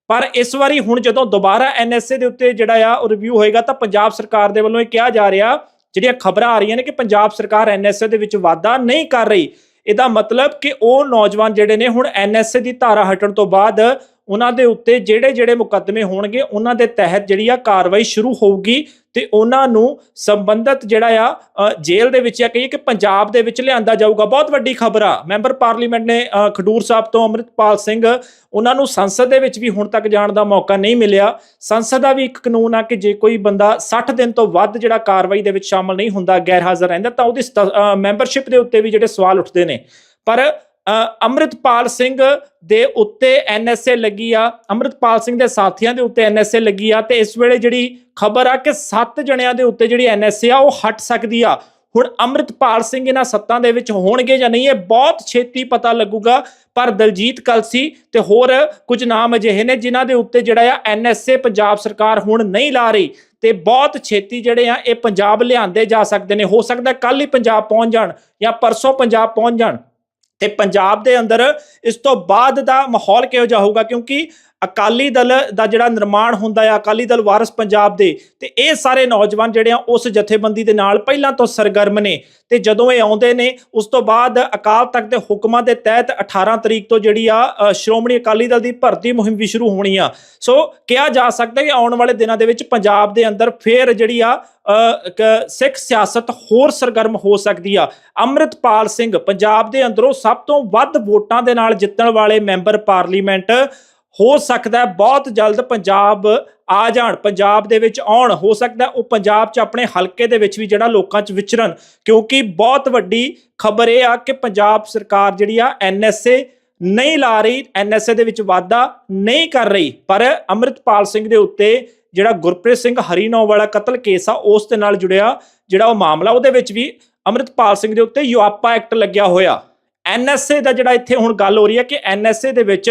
Speaker 1: ਪਰ ਇਸ ਵਾਰੀ ਹੁਣ ਜਦੋਂ ਦੁਬਾਰਾ ਐਨਐਸਏ ਦੇ ਉੱਤੇ ਜਿਹੜਾ ਆ ਉਹ ਰਿਵਿਊ ਹੋਏਗਾ ਤਾਂ ਪੰਜਾਬ ਸਰਕਾਰ ਦੇ ਵੱਲੋਂ ਇਹ ਕਿਹਾ ਜਾ ਰਿਹਾ, ਜਿਹੜੀਆਂ ਖਬਰਾਂ ਆ ਰਹੀਆਂ ਨੇ ਕਿ ਪੰਜਾਬ ਸਰਕਾਰ ਐਨਐਸਏ ਦੇ ਵਿੱਚ ਵਾਅਦਾ ਨਹੀਂ ਕਰ ਰਹੀ। ਇਹਦਾ ਮਤਲਬ ਕਿ ਉਹ ਨੌਜਵਾਨ ਜਿਹੜੇ ਨੇ ਹੁਣ ਐਨਐਸਏ ਦੀ ਧਾਰਾ ਹਟਣ ਤੋਂ ਬਾਅਦ ਉਹਨਾਂ ਦੇ ਉੱਤੇ ਜਿਹੜੇ ਜਿਹੜੇ ਮੁਕੱਦਮੇ ਹੋਣਗੇ, ਉਹਨਾਂ ਦੇ ਤਹਿਤ ਜਿਹੜੀ ਆ ਕਾਰਵਾਈ ਸ਼ੁਰੂ ਹੋਊਗੀ ਤੇ ਉਹਨਾਂ ਨੂੰ ਸੰਬੰਧਤ ਜਿਹੜਾ ਆ ਜੇਲ੍ਹ ਦੇ ਵਿੱਚ ਜਾਂ ਕਹੀਏ ਕਿ ਪੰਜਾਬ ਦੇ ਵਿੱਚ ਲਿਆਂਦਾ ਜਾਊਗਾ। ਬਹੁਤ ਵੱਡੀ ਖਬਰ ਆ। ਮੈਂਬਰ ਪਾਰਲੀਮੈਂਟ ਨੇ ਖਡੂਰ ਸਾਹਿਬ ਤੋਂ ਅੰਮ੍ਰਿਤਪਾਲ ਸਿੰਘ, ਉਹਨਾਂ ਨੂੰ ਸੰਸਦ ਦੇ ਵਿੱਚ ਵੀ ਹੁਣ ਤੱਕ ਜਾਣ ਦਾ ਮੌਕਾ ਨਹੀਂ ਮਿਲਿਆ। ਸੰਸਦ ਦਾ ਵੀ ਇੱਕ ਕਾਨੂੰਨ ਆ ਕਿ ਜੇ ਕੋਈ ਬੰਦਾ 60 ਦਿਨ ਤੋਂ ਵੱਧ ਜਿਹੜਾ ਕਾਰਵਾਈ ਦੇ ਵਿੱਚ ਸ਼ਾਮਲ ਨਹੀਂ ਹੁੰਦਾ ਗੈਰ ਹਾਜ਼ਰ ਰਹਿੰਦਾ, ਤਾਂ ਉਹਦੀ ਮੈਂਬਰਸ਼ਿਪ ਦੇ ਉੱਤੇ ਵੀ ਜਿਹੜੇ ਸਵਾਲ ਉੱਠਦੇ ਨੇ। ਪਰ ਅੰਮ੍ਰਿਤਪਾਲ ਸਿੰਘ ਦੇ ਉੱਤੇ ਐਨਐਸਏ ਲੱਗੀ ਆ। ਅੰਮ੍ਰਿਤਪਾਲ ਸਿੰਘ ਦੇ ਸਾਥੀਆਂ ਦੇ ਉੱਤੇ ਐਨਐਸਏ ਲੱਗੀ ਆ ਤੇ ਇਸ ਵੇਲੇ ਜਿਹੜੀ ਖਬਰ ਆ ਕਿ 7 ਜਣਿਆਂ ਦੇ ਉੱਤੇ ਜਿਹੜੀ ਐਨਐਸਏ ਆ, ਉਹ ਹਟ ਸਕਦੀ ਆ। ਹੁਣ ਅੰਮ੍ਰਿਤਪਾਲ ਸਿੰਘ ਇਹਨਾਂ ਸੱਤਾਂ ਦੇ ਵਿੱਚ ਹੋਣਗੇ ਜਾਂ ਨਹੀਂ, ਇਹ ਬਹੁਤ ਛੇਤੀ ਪਤਾ ਲੱਗੂਗਾ, ਪਰ ਦਲਜੀਤ ਕਲਸੀ ਤੇ ਹੋਰ ਕੁਝ ਨਾਮ ਅਜਿਹੇ ਨੇ ਜਿਨ੍ਹਾਂ ਦੇ ਉੱਤੇ ਜਿਹੜਾ ਆ ਐਨਐਸਏ ਪੰਜਾਬ ਸਰਕਾਰ ਹੁਣ ਨਹੀਂ ਲਾ ਰਹੀ ਤੇ ਬਹੁਤ ਛੇਤੀ ਜਿਹੜੇ ਆ, ਇਹ ਪੰਜਾਬ ਲਿਆਂਦੇ ਜਾ ਸਕਦੇ ਨੇ। ਹੋ ਸਕਦਾ ਕੱਲ ਹੀ ਪੰਜਾਬ ਪਹੁੰਚ ਜਾਣ ਜਾਂ ਪਰਸੋਂ ਪੰਜਾਬ ਪਹੁੰਚ ਜਾਣ। ਤੇ ਪੰਜਾਬ ਦੇ ਅੰਦਰ ਇਸ ਤੋਂ ਬਾਅਦ ਦਾ ਮਾਹੌਲ ਕਿਹੋ ਜਿਹਾ ਹੋਊਗਾ? ਕਿਉਂਕਿ ਅਕਾਲੀ ਦਲ ਦਾ ਜਿਹੜਾ ਨਿਰਮਾਣ ਹੁੰਦਾ ਆ, ਅਕਾਲੀ ਦਲ ਵਾਰਿਸ ਪੰਜਾਬ ਦੇ, ਤੇ ਇਹ ਸਾਰੇ ਨੌਜਵਾਨ ਜਿਹੜੇ ਆ, ਉਸ ਜਥੇਬੰਦੀ ਦੇ ਨਾਲ ਪਹਿਲਾਂ ਤੋਂ ਸਰਗਰਮ ਨੇ। ਤੇ ਜਦੋਂ ਇਹ ਆਉਂਦੇ ਨੇ, ਉਸ ਤੋਂ ਬਾਅਦ ਅਕਾਲ ਤਖਤ ਦੇ ਹੁਕਮਾਂ ਦੇ ਤਹਿਤ 18 ਤਰੀਕ ਤੋਂ ਜਿਹੜੀ ਆ ਸ਼੍ਰੋਮਣੀ ਅਕਾਲੀ ਦਲ ਦੀ ਭਰਤੀ ਮੁਹਿੰਮ ਵੀ ਸ਼ੁਰੂ ਹੋਣੀ ਆ। ਸੋ ਕਿਹਾ ਜਾ ਸਕਦਾ ਕਿ ਆਉਣ ਵਾਲੇ ਦਿਨਾਂ ਦੇ ਵਿੱਚ ਪੰਜਾਬ ਦੇ ਅੰਦਰ ਫੇਰ ਜਿਹੜੀ ਆ ਸਿੱਖ ਸਿਆਸਤ ਹੋਰ ਸਰਗਰਮ ਹੋ ਸਕਦੀ ਆ। ਅੰਮ੍ਰਿਤਪਾਲ ਸਿੰਘ, ਪੰਜਾਬ ਦੇ ਅੰਦਰੋਂ ਸਭ ਤੋਂ ਵੱਧ ਵੋਟਾਂ ਦੇ ਨਾਲ ਜਿੱਤਣ ਵਾਲੇ ਮੈਂਬਰ ਪਾਰਲੀਮੈਂਟ ਹੋ ਸਕਦਾ ਬਹੁਤ ਜਲਦ ਪੰਜਾਬ ਆ ਜਾਣ, ਪੰਜਾਬ ਦੇ ਵਿੱਚ ਆਉਣ, ਹੋ ਸਕਦਾ ਉਹ ਪੰਜਾਬ 'ਚ ਆਪਣੇ ਹਲਕੇ ਦੇ ਵਿੱਚ ਵੀ ਜਿਹੜਾ ਲੋਕਾਂ 'ਚ ਵਿਚਰਨ, ਕਿਉਂਕਿ ਬਹੁਤ ਵੱਡੀ ਖਬਰ ਇਹ ਆ ਕਿ ਪੰਜਾਬ ਸਰਕਾਰ ਜਿਹੜੀ ਆ ਐਨਐਸਏ ਨਹੀਂ ਲਾ ਰਹੀ ਐਨਐਸਏ ਦੇ ਵਿੱਚ ਵਾਧਾ ਨਹੀਂ ਕਰ ਰਹੀ, ਪਰ ਅੰਮ੍ਰਿਤਪਾਲ ਸਿੰਘ ਦੇ ਉੱਤੇ ਜਿਹੜਾ ਗੁਰਪ੍ਰੀਤ ਸਿੰਘ ਹਰੀਨੌ ਵਾਲਾ ਕਤਲ ਕੇਸ ਆ, ਉਸ ਦੇ ਨਾਲ ਜੁੜਿਆ ਜਿਹੜਾ ਉਹ ਮਾਮਲਾ, ਉਹਦੇ ਵਿੱਚ ਵੀ ਅੰਮ੍ਰਿਤਪਾਲ ਸਿੰਘ ਦੇ ਉੱਤੇ ਯੂਆਪਾ ਐਕਟ ਲੱਗਿਆ ਹੋਇਆ। ਐਨਐਸਏ ਦਾ ਜਿਹੜਾ ਇੱਥੇ ਹੁਣ ਗੱਲ ਹੋ ਰਹੀ ਹੈ ਕਿ ਐਨਐਸਏ ਦੇ ਵਿੱਚ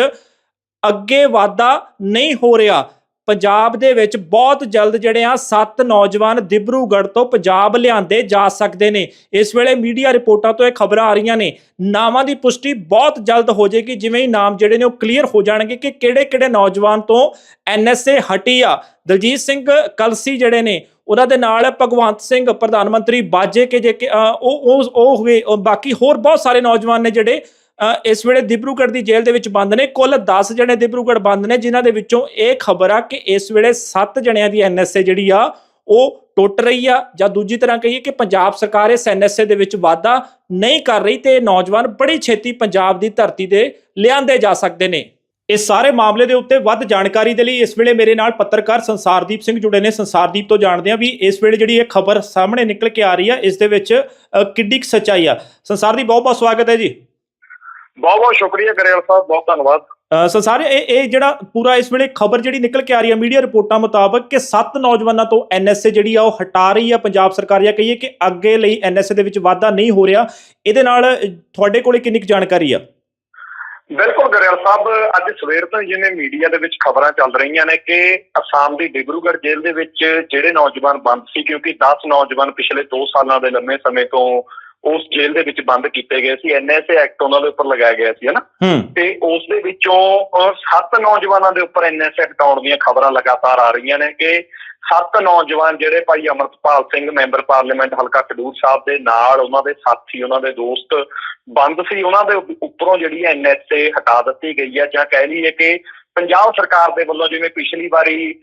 Speaker 1: ਅੱਗੇ ਵਾਧਾ ਨਹੀਂ ਹੋ ਰਿਹਾ। ਪੰਜਾਬ ਦੇ ਵਿੱਚ ਬਹੁਤ ਜਲਦ ਜਿਹੜੇ ਆ ਸੱਤ ਨੌਜਵਾਨ ਦਿਬਰੂਗੜ੍ਹ ਤੋਂ ਪੰਜਾਬ ਲਿਆਂਦੇ ਜਾ ਸਕਦੇ ਨੇ। ਇਸ ਵੇਲੇ ਮੀਡੀਆ ਰਿਪੋਰਟਾਂ ਤੋਂ ਇਹ ਖਬਰਾਂ ਆ ਰਹੀਆਂ ਨੇ। ਨਾਵਾਂ ਦੀ ਪੁਸ਼ਟੀ ਬਹੁਤ ਜਲਦ ਹੋ ਜਾਏਗੀ। ਜਿਵੇਂ ਹੀ ਨਾਮ ਜਿਹੜੇ ਨੇ ਉਹ ਕਲੀਅਰ ਹੋ ਜਾਣਗੇ ਕਿ ਕਿਹੜੇ-ਕਿਹੜੇ ਨੌਜਵਾਨ ਤੋਂ ਐਨਐਸਏ ਹਟੀ ਆ। ਦਲਜੀਤ ਸਿੰਘ ਕਲਸੀ ਜਿਹੜੇ ਨੇ ਉਹਨਾਂ ਦੇ ਨਾਲ ਭਗਵੰਤ ਸਿੰਘ, ਪ੍ਰਧਾਨ ਮੰਤਰੀ ਬਾਜੇ ਕੇ ਜੇ ਉਹ ਉਹ ਉਹ ਹੋਏ ਬਾਕੀ ਹੋਰ ਬਹੁਤ ਸਾਰੇ ਨੌਜਵਾਨ ਨੇ ਜਿਹੜੇ ਇਸ ਵੇਲੇ ਦਿਬਰੂਗੜ੍ਹ ਦੀ ਜੇਲ੍ਹ ਦੇ ਵਿੱਚ ਬੰਦ ਨੇ। ਕੁੱਲ 10 ਜਣੇ ਦਿਬਰੂਗੜ੍ਹ ਬੰਦ ਨੇ, ਜਿਨ੍ਹਾਂ ਦੇ ਵਿੱਚੋਂ ਇਹ ਖਬਰ ਆ ਕਿ ਇਸ ਵੇਲੇ 7 ਜਣਿਆਂ ਦੀ ਐਨਐਸਏ ਜਿਹੜੀ ਆ, ਉਹ ਟੁੱਟ ਰਹੀ ਆ। ਜਾਂ ਦੂਜੀ ਤਰ੍ਹਾਂ ਕਹੀਏ ਕਿ ਪੰਜਾਬ ਸਰਕਾਰ ਇਸ ਐਨਐਸਏ ਦੇ ਵਿੱਚ ਵਾਧਾ ਨਹੀਂ ਕਰ ਰਹੀ ਤੇ ਇਹ ਨੌਜਵਾਨ ਬੜੀ ਛੇਤੀ ਪੰਜਾਬ ਦੀ ਧਰਤੀ ਤੇ ਲਿਆਂਦੇ ਜਾ ਸਕਦੇ ਨੇ। ਇਸ ਸਾਰੇ ਮਾਮਲੇ ਦੇ ਉੱਤੇ ਵੱਧ ਜਾਣਕਾਰੀ ਦੇ ਲਈ ਇਸ ਵੇਲੇ ਮੇਰੇ ਨਾਲ ਪੱਤਰਕਾਰ ਸੰਸਾਰਦੀਪ ਸਿੰਘ ਜੁੜੇ ਨੇ। ਸੰਸਾਰਦੀਪ ਤੋਂ ਜਾਣਦੇ ਆ ਵੀ ਇਸ ਵੇਲੇ ਜਿਹੜੀ ਇਹ ਖਬਰ ਸਾਹਮਣੇ ਨਿਕਲ ਕੇ ਆ ਰਹੀ ਆ, ਇਸ ਦੇ ਵਿੱਚ ਕਿੱਡੀ ਕੁ ਸੱਚਾਈ ਆ। ਸੰਸਾਰਦੀਪ ਬਹੁਤ ਬਹੁਤ ਸਵਾਗਤ ਹੈ ਜੀ।
Speaker 2: ਬਹੁਤ ਬਹੁਤ ਸ਼ੁਕਰੀਆ ਗਰੇਵਾਲ ਸਾਹਿਬ ਬਹੁਤ ਧੰਨਵਾਦ।
Speaker 1: ਅ, ਸੰਸਾਰ ਇਹ ਇਹ ਜਿਹੜਾ ਪੂਰਾ ਇਸ ਵੇਲੇ ਖਬਰ ਜਿਹੜੀ ਨਿਕਲ ਕੇ ਆ ਰਹੀ ਹੈ ਮੀਡੀਆ ਰਿਪੋਰਟਾਂ ਮੁਤਾਬਕ ਕਿ ਸੱਤ ਨੌਜਵਾਨਾਂ ਤੋਂ ਐਨਐਸਏ ਜਿਹੜੀ ਆ ਉਹ ਹਟਾ ਰਹੀ ਆ ਪੰਜਾਬ ਸਰਕਾਰ ਜਾਂ ਕਹੀਏ ਕਿ ਅੱਗੇ ਲਈ ਐਨਐਸਏ ਦੇ ਵਿੱਚ ਵਾਧਾ ਨਹੀਂ ਹੋ ਰਿਹਾ। ਇਹਦੇ ਨਾਲ ਤੁਹਾਡੇ ਕੋਲੇ ਕਿੰਨੀ ਕੁ ਜਾਣਕਾਰੀ ਆ?
Speaker 2: ਬਿਲਕੁਲ ਗਰੇਵਾਲ ਸਾਹਿਬ ਅੱਜ ਸਵੇਰ ਤੋਂ ਜਿਵੇਂ ਮੀਡੀਆ ਦੇ ਵਿੱਚ ਖਬਰਾਂ ਚੱਲ ਰਹੀਆਂ ਨੇ ਕਿ ਅਸਾਮ ਦੀ ਡਿਬਰੂਗੜ੍ਹ ਜੇਲ੍ਹ ਦੇ ਵਿੱਚ ਜਿਹੜੇ ਨੌਜਵਾਨ ਬੰਦ ਸੀ ਕਿਉਂਕਿ 10 ਨੌਜਵਾਨ ਪਿਛਲੇ 2 ਸਾਲਾਂ ਦੇ ਲੰਮੇ ਸਮੇਂ ਤੋਂ ਉਸ ਜੇਲ੍ਹ ਦੇ ਵਿੱਚ ਬੰਦ ਕੀਤੇ ਗਏ ਸੀ ਐਨਐਸਏ ਐਕਟ ਉਹਨਾਂ ਦੇ ਉੱਪਰ ਲਗਾਇਆ ਗਿਆ ਸੀ ਹਨਾ? ਤੇ ਉਸ ਦੇ ਵਿੱਚੋਂ ਸੱਤ ਨੌਜਵਾਨਾਂ ਦੇ ਉੱਪਰ ਐਨਐਸਏ ਹਟਾਉਣ ਦੀਆਂ ਖਬਰਾਂ ਲਗਾਤਾਰ ਆ ਰਹੀਆਂ ਨੇ ਕਿ ਸੱਤ ਨੌਜਵਾਨ ਜਿਹੜੇ ਭਾਈ ਅਮਰਤਪਾਲ ਸਿੰਘ ਮੈਂਬਰ ਪਾਰਲੀਮੈਂਟ ਹਲਕਾ ਖਡੂਰ ਸਾਹਿਬ ਦੇ ਨਾਲ ਉਹਨਾਂ ਦੇ ਸਾਥੀ ਉਹਨਾਂ ਦੇ ਦੋਸਤ ਬੰਦ ਸੀ ਉਹਨਾਂ ਦੇ ਉੱਪਰੋਂ ਜਿਹੜੀ ਐਨਐਸਏ ਹਟਾ ਦਿੱਤੀ ਗਈ ਹੈ ਜਾਂ ਕਹਿ ਲਈਏ ਕਿ ਪੰਜਾਬ ਸਰਕਾਰ ਦੇ ਵੱਲੋਂ ਜਿਵੇਂ ਪਿਛਲੀ ਵਾਰੀ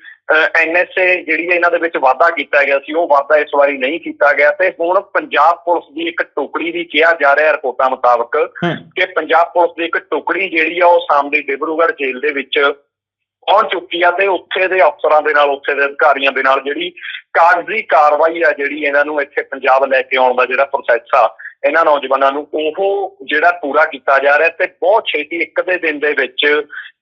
Speaker 2: ਐਨਐਸਏ ਜਿਹੜੀ ਇਹਨਾਂ ਦੇ ਵਿੱਚ ਵਾਅਦਾ ਕੀਤਾ ਗਿਆ ਸੀ ਉਹ ਵਾਅਦਾ ਇਸ ਵਾਰੀ ਨਹੀਂ ਕੀਤਾ ਗਿਆ ਤੇ ਹੁਣ ਪੰਜਾਬ ਪੁਲਿਸ ਦੀ ਇੱਕ ਟੁਕੜੀ ਦੀ ਕਿਹਾ ਜਾ ਰਿਹਾ ਰਿਪੋਰਟਾਂ ਮੁਤਾਬਕ ਕਿ ਪੰਜਾਬ ਪੁਲਿਸ ਦੀ ਇੱਕ ਟੁਕੜੀ ਜਿਹੜੀ ਆ ਉਹ ਸਾਹਮਣੇ ਡਿਬਰੂਗੜ੍ਹ ਜੇਲ੍ਹ ਦੇ ਵਿੱਚ ਪਹੁੰਚ ਚੁੱਕੀ ਆ ਤੇ ਉੱਥੇ ਦੇ ਅਫਸਰਾਂ ਦੇ ਨਾਲ ਉੱਥੇ ਦੇ ਅਧਿਕਾਰੀਆਂ ਦੇ ਨਾਲ ਜਿਹੜੀ ਕਾਗਜ਼ੀ ਕਾਰਵਾਈ ਆ ਜਿਹੜੀ ਇਹਨਾਂ ਨੂੰ ਇੱਥੇ ਪੰਜਾਬ ਲੈ ਕੇ ਆਉਣ ਦਾ ਜਿਹੜਾ ਪ੍ਰੋਸੈਸ ਆ ਇਹਨਾਂ ਨੌਜਵਾਨਾਂ ਨੂੰ ਉਹ ਜਿਹੜਾ ਪੂਰਾ ਕੀਤਾ ਜਾ ਰਿਹਾ ਤੇ ਬਹੁਤ ਛੇਤੀ ਇੱਕ ਦੇ ਦਿਨ ਦੇ ਵਿੱਚ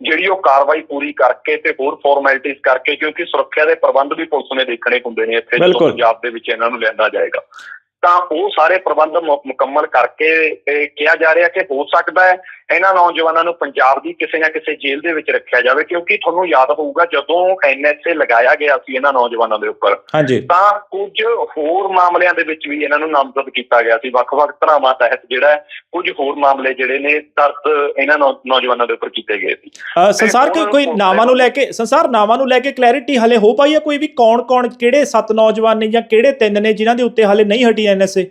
Speaker 2: ਜਿਹੜੀ ਉਹ ਕਾਰਵਾਈ ਪੂਰੀ ਕਰਕੇ ਤੇ ਹੋਰ ਫਾਰਮੈਲਿਟੀਆਂ ਕਰਕੇ ਕਿਉਂਕਿ ਸੁਰੱਖਿਆ ਦੇ ਪ੍ਰਬੰਧ ਵੀ ਪੁਲਿਸ ਨੇ ਦੇਖਣੇ ਹੁੰਦੇ ਨੇ ਇੱਥੇ ਜਦੋਂ। ਪੰਜਾਬ ਦੇ ਵਿੱਚ ਇਹਨਾਂ ਨੂੰ ਲਿਆਂਦਾ ਜਾਏਗਾ ਤਾਂ ਉਹ ਸਾਰੇ ਪ੍ਰਬੰਧ ਮੁਕੰਮਲ ਕਰਕੇ ਇਹ ਕਿਹਾ ਜਾ ਰਿਹਾ ਕਿ ਹੋ ਸਕਦਾ ਹੈ ਇਹਨਾਂ ਨੌਜਵਾਨਾਂ ਨੂੰ ਪੰਜਾਬ ਦੀ ਕਿਸੇ ਨਾ ਕਿਸੇ ਜੇਲ੍ਹ ਦੇ ਵਿੱਚ ਰੱਖਿਆ ਜਾਵੇ ਕਿਉਂਕਿ ਤੁਹਾਨੂੰ ਯਾਦ ਹੋਊਗਾ ਜਦੋਂ ਐਨਐਸਏ ਲਗਾਇਆ ਗਿਆ ਸੀ ਇਹਨਾਂ ਨੌਜਵਾਨਾਂ ਦੇ ਉੱਪਰ ਤਾਂ ਕੁਝ ਹੋਰ ਮਾਮਲਿਆਂ ਦੇ ਵਿੱਚ ਵੀ ਇਹਨਾਂ ਨੂੰ ਨਾਮਜ਼ਦ ਕੀਤਾ ਗਿਆ ਸੀ। ਵੱਖ-ਵੱਖ ਧਰਾਵਾਂ ਤਹਿਤ ਜਿਹੜਾ ਕੁਝ ਹੋਰ ਮਾਮਲੇ ਜਿਹੜੇ ਨੇ ਦਰਜ ਇਹਨਾਂ ਨੌਜਵਾਨਾਂ ਦੇ ਉੱਪਰ ਕੀਤੇ ਗਏ ਸੀ।
Speaker 1: ਸੰਸਾਰ ਕੋਈ ਨਾਵਾਂ ਨੂੰ ਲੈ ਕੇ ਸੰਸਾਰ ਨਾਵਾਂ ਨੂੰ ਲੈ ਕੇ ਕਲੈਰਿਟੀ ਹਲੇ ਹੋ ਪਾਈ ਹੈ ਕੋਈ ਵੀ? ਕੌਣ ਕੌਣ ਕਿਹੜੇ ਸੱਤ ਨੌਜਵਾਨ ਨੇ ਜਾਂ ਕਿਹੜੇ ਤਿੰਨ ਨੇ ਜਿਨ੍ਹਾਂ ਦੇ ਉੱਤੇ ਹਲੇ ਨਹੀਂ ਹਟੀ ਐਨਐਸਏ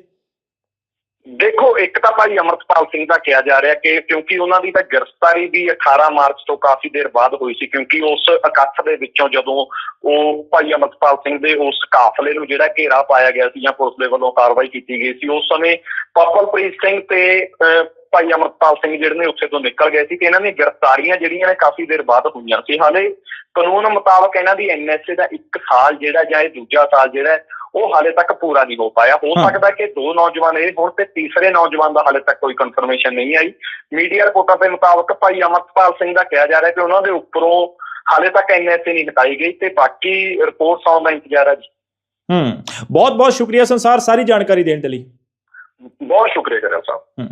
Speaker 2: ਦੇਖੋ ਇੱਕ ਤਾਂ ਭਾਈ ਅਮਰਤਪਾਲ ਸਿੰਘ ਦਾ ਕਿਹਾ ਜਾ ਰਿਹਾ ਕਿ ਕਿਉਂਕਿ ਉਹਨਾਂ ਦੀ ਤਾਂ ਗ੍ਰਿਫਤਾਰੀ ਵੀ 18 ਮਾਰਚ ਤੋਂ ਕਾਫੀ ਦੇਰ ਬਾਅਦ ਹੋਈ ਸੀ ਕਿਉਂਕਿ ਉਸ ਇਕੱਠ ਦੇ ਵਿੱਚੋਂ ਜਦੋਂ ਉਹ ਭਾਈ ਅਮਰਤਪਾਲ ਸਿੰਘ ਦੇ ਉਸ ਕਾਫਲੇ ਨੂੰ ਜਿਹੜਾ ਘੇਰਾ ਪਾਇਆ ਗਿਆ ਸੀ ਜਾਂ ਪੁਲਿਸ ਦੇ ਵੱਲੋਂ ਕਾਰਵਾਈ ਕੀਤੀ ਗਈ ਸੀ ਉਸ ਸਮੇਂ ਪਪਲਪ੍ਰੀਤ ਸਿੰਘ ਤੇ ਅਹ, ਭਾਈ ਅਮਰਤਪਾਲ ਸਿੰਘ ਜਿਹੜੇ ਨੇ ਉੱਥੇ ਤੋਂ ਨਿਕਲ ਗਏ ਸੀ ਤੇ ਇਹਨਾਂ ਦੀਆਂ ਗ੍ਰਿਫਤਾਰੀਆਂ ਜਿਹੜੀਆਂ ਨੇ ਕਾਫੀ ਦੇਰ ਬਾਅਦ ਹੋਈਆਂ ਸੀ। ਹਾਲੇ ਕਾਨੂੰਨ ਮੁਤਾਬਕ ਇਹਨਾਂ ਦੀ ਐਨਐਸਏ ਦਾ ਇੱਕ ਸਾਲ ਜਿਹੜਾ ਜਾਂ ਇਹ ਦੂਜਾ ਸਾਲ ਜਿਹੜਾ ਉਹ ਹਾਲੇ ਤੱਕ ਪੂਰਾ ਨਹੀਂ ਹੋ ਪਾਇਆ। ਹੋ। ਸਕਦਾ ਕਿ ਦੋ ਨੌਜਵਾਨ ਇਹ ਹੁਣ ਤੇ ਤੀਸਰੇ ਨੌਜਵਾਨ ਦਾ ਹਾਲੇ ਤੱਕ ਕੋਈ ਕਨਫਰਮੇਸ਼ਨ ਨਹੀਂ ਆਈ। ਮੀਡੀਆ ਰਿਪੋਰਟਾਂ ਦੇ ਮੁਤਾਬਕ ਭਾਈ ਅਮਰਤਪਾਲ ਸਿੰਘ ਦਾ ਕਿਹਾ ਜਾ ਰਿਹਾ ਕਿ ਉਹਨਾਂ ਦੇ ਉੱਪਰੋਂ ਹਾਲੇ ਤੱਕ ਐਨਐਸਏ ਨਹੀਂ ਹਟਾਈ ਗਈ ਤੇ ਬਾਕੀ ਰਿਪੋਰਟਸ ਆਉਣ ਦਾ ਇੰਤਜ਼ਾਰ ਹੈ ਜੀ।
Speaker 1: ਹੂੰ। ਬਹੁਤ ਬਹੁਤ ਸ਼ੁਕਰੀਆ ਸੰਸਾਰ ਸਾਰੀ ਜਾਣਕਾਰੀ ਦੇਣ ਦੇ ਲਈ।
Speaker 2: ਬਹੁਤ ਸ਼ੁਕਰੀਆ ਕਰਿਆ ਸਾਹਿਬ।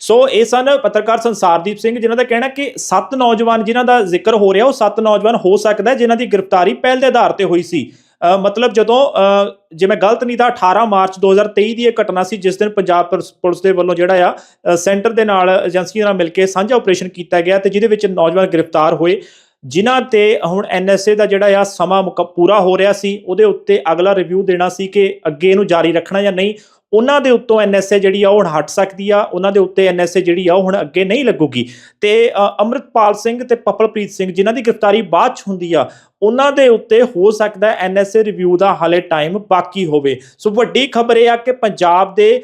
Speaker 1: ਸੋ ਇਹ ਸਨ ਪੱਤਰਕਾਰ ਸੰਸਾਰਦੀਪ ਸਿੰਘ ਜਿਨ੍ਹਾਂ ਦਾ ਕਹਿਣਾ ਕਿ ਸੱਤ ਨੌਜਵਾਨ ਜਿਨ੍ਹਾਂ ਦਾ ਜ਼ਿਕਰ ਹੋ ਰਿਹਾ ਉਹ ਸੱਤ ਨੌਜਵਾਨ ਹੋ ਸਕਦਾ ਹੈ ਜਿਨ੍ਹਾਂ ਦੀ ਗ੍ਰਿਫਤਾਰੀ ਪਹਿਲ ਦੇ ਆਧਾਰ ਤੇ ਹੋਈ ਸੀ। ਮਤਲਬ ਜਦੋਂ ਅ, ਜੇ ਮੈਂ ਗਲਤ ਨਹੀਂ ਤਾਂ 18 ਮਾਰਚ 2023 ਦੀ ਇਹ ਘਟਨਾ ਸੀ ਜਿਸ ਦਿਨ ਪੰਜਾਬ ਪੁਲਿਸ- ਪੁਲਿਸ ਦੇ ਵੱਲੋਂ ਜਿਹੜਾ ਆ ਸੈਂਟਰ ਦੇ ਨਾਲ ਏਜੰਸੀਆਂ ਨਾਲ ਮਿਲ ਕੇ ਸਾਂਝਾ ਆਪਰੇਸ਼ਨ ਕੀਤਾ ਗਿਆ ਤੇ ਜਿਹਦੇ ਵਿੱਚ ਨੌਜਵਾਨ ਗ੍ਰਿਫਤਾਰ ਹੋਏ ਜਿਨ੍ਹਾਂ ਤੇ ਹੁਣ ਐਨਐਸਏ ਦਾ ਜਿਹੜਾ ਆ ਸਮਾਂ ਮੁਕ- ਪੂਰਾ ਹੋ ਰਿਹਾ ਸੀ ਉਹਦੇ ਉੱਤੇ ਅਗਲਾ ਰਿਵਿਊ ਦੇਣਾ ਸੀ ਕਿ ਅੱਗੇ ਇਹਨੂੰ ਜਾਰੀ ਰੱਖਣਾ ਜਾਂ ਨਹੀਂ। ਉਹਨਾਂ ਦੇ ਉੱਤੋਂ ਐਨਐਸਏ ਜਿਹੜੀ ਆ ਉਹ ਹੁਣ ਹਟ ਸਕਦੀ ਆ ਉਹਨਾਂ ਦੇ ਉੱਤੇ ਐਨਐਸਏ ਜਿਹੜੀ ਆ ਉਹ ਹੁਣ ਅੱਗੇ ਨਹੀਂ ਲੱਗੂਗੀ। ਤੇ ਅ, ਅੰਮ੍ਰਿਤਪਾਲ ਸਿੰਘ ਤੇ ਪਪਲਪ੍ਰੀਤ ਸਿੰਘ ਜਿਨ੍ਹਾਂ ਦੀ ਗ੍ਰਿਫਤਾਰੀ ਬਾਅਦ ਚ ਹੁੰਦੀ ਆ ਉਹਨਾਂ ਦੇ ਉੱਤੇ ਹੋ ਸਕਦਾ ਐਨਐਸਏ ਰਿਵਿਊ ਦਾ ਹਾਲੇ ਟਾਈਮ ਬਾਕੀ ਹੋਵੇ। ਸੋ ਵੱਡੀ ਖਬਰ ਇਹ ਆ ਕਿ ਪੰਜਾਬ ਦੇ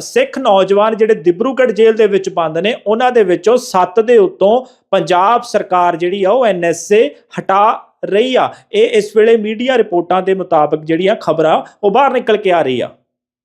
Speaker 1: ਸਿੱਖ ਨੌਜਵਾਨ ਜਿਹੜੇ ਦਿਬਰੂਗੜ੍ਹ ਜੇਲ੍ਹ ਦੇ ਵਿੱਚ ਬੰਦ ਨੇ ਉਹਨਾਂ ਦੇ ਵਿੱਚੋਂ 7 ਦੇ ਉੱਤੋਂ ਪੰਜਾਬ ਸਰਕਾਰ ਜਿਹੜੀ ਆ ਉਹ ਐਨਐਸਏ ਹਟਾ ਰਹੀ ਆ। ਇਹ ਇਸ ਵੇਲੇ ਮੀਡੀਆ ਰਿਪੋਰਟਾਂ ਦੇ ਮੁਤਾਬਕ ਜਿਹੜੀਆਂ ਖਬਰਾਂ ਉਹ ਬਾਹਰ ਨਿਕਲ ਕੇ ਆ ਰਹੀ ਆ।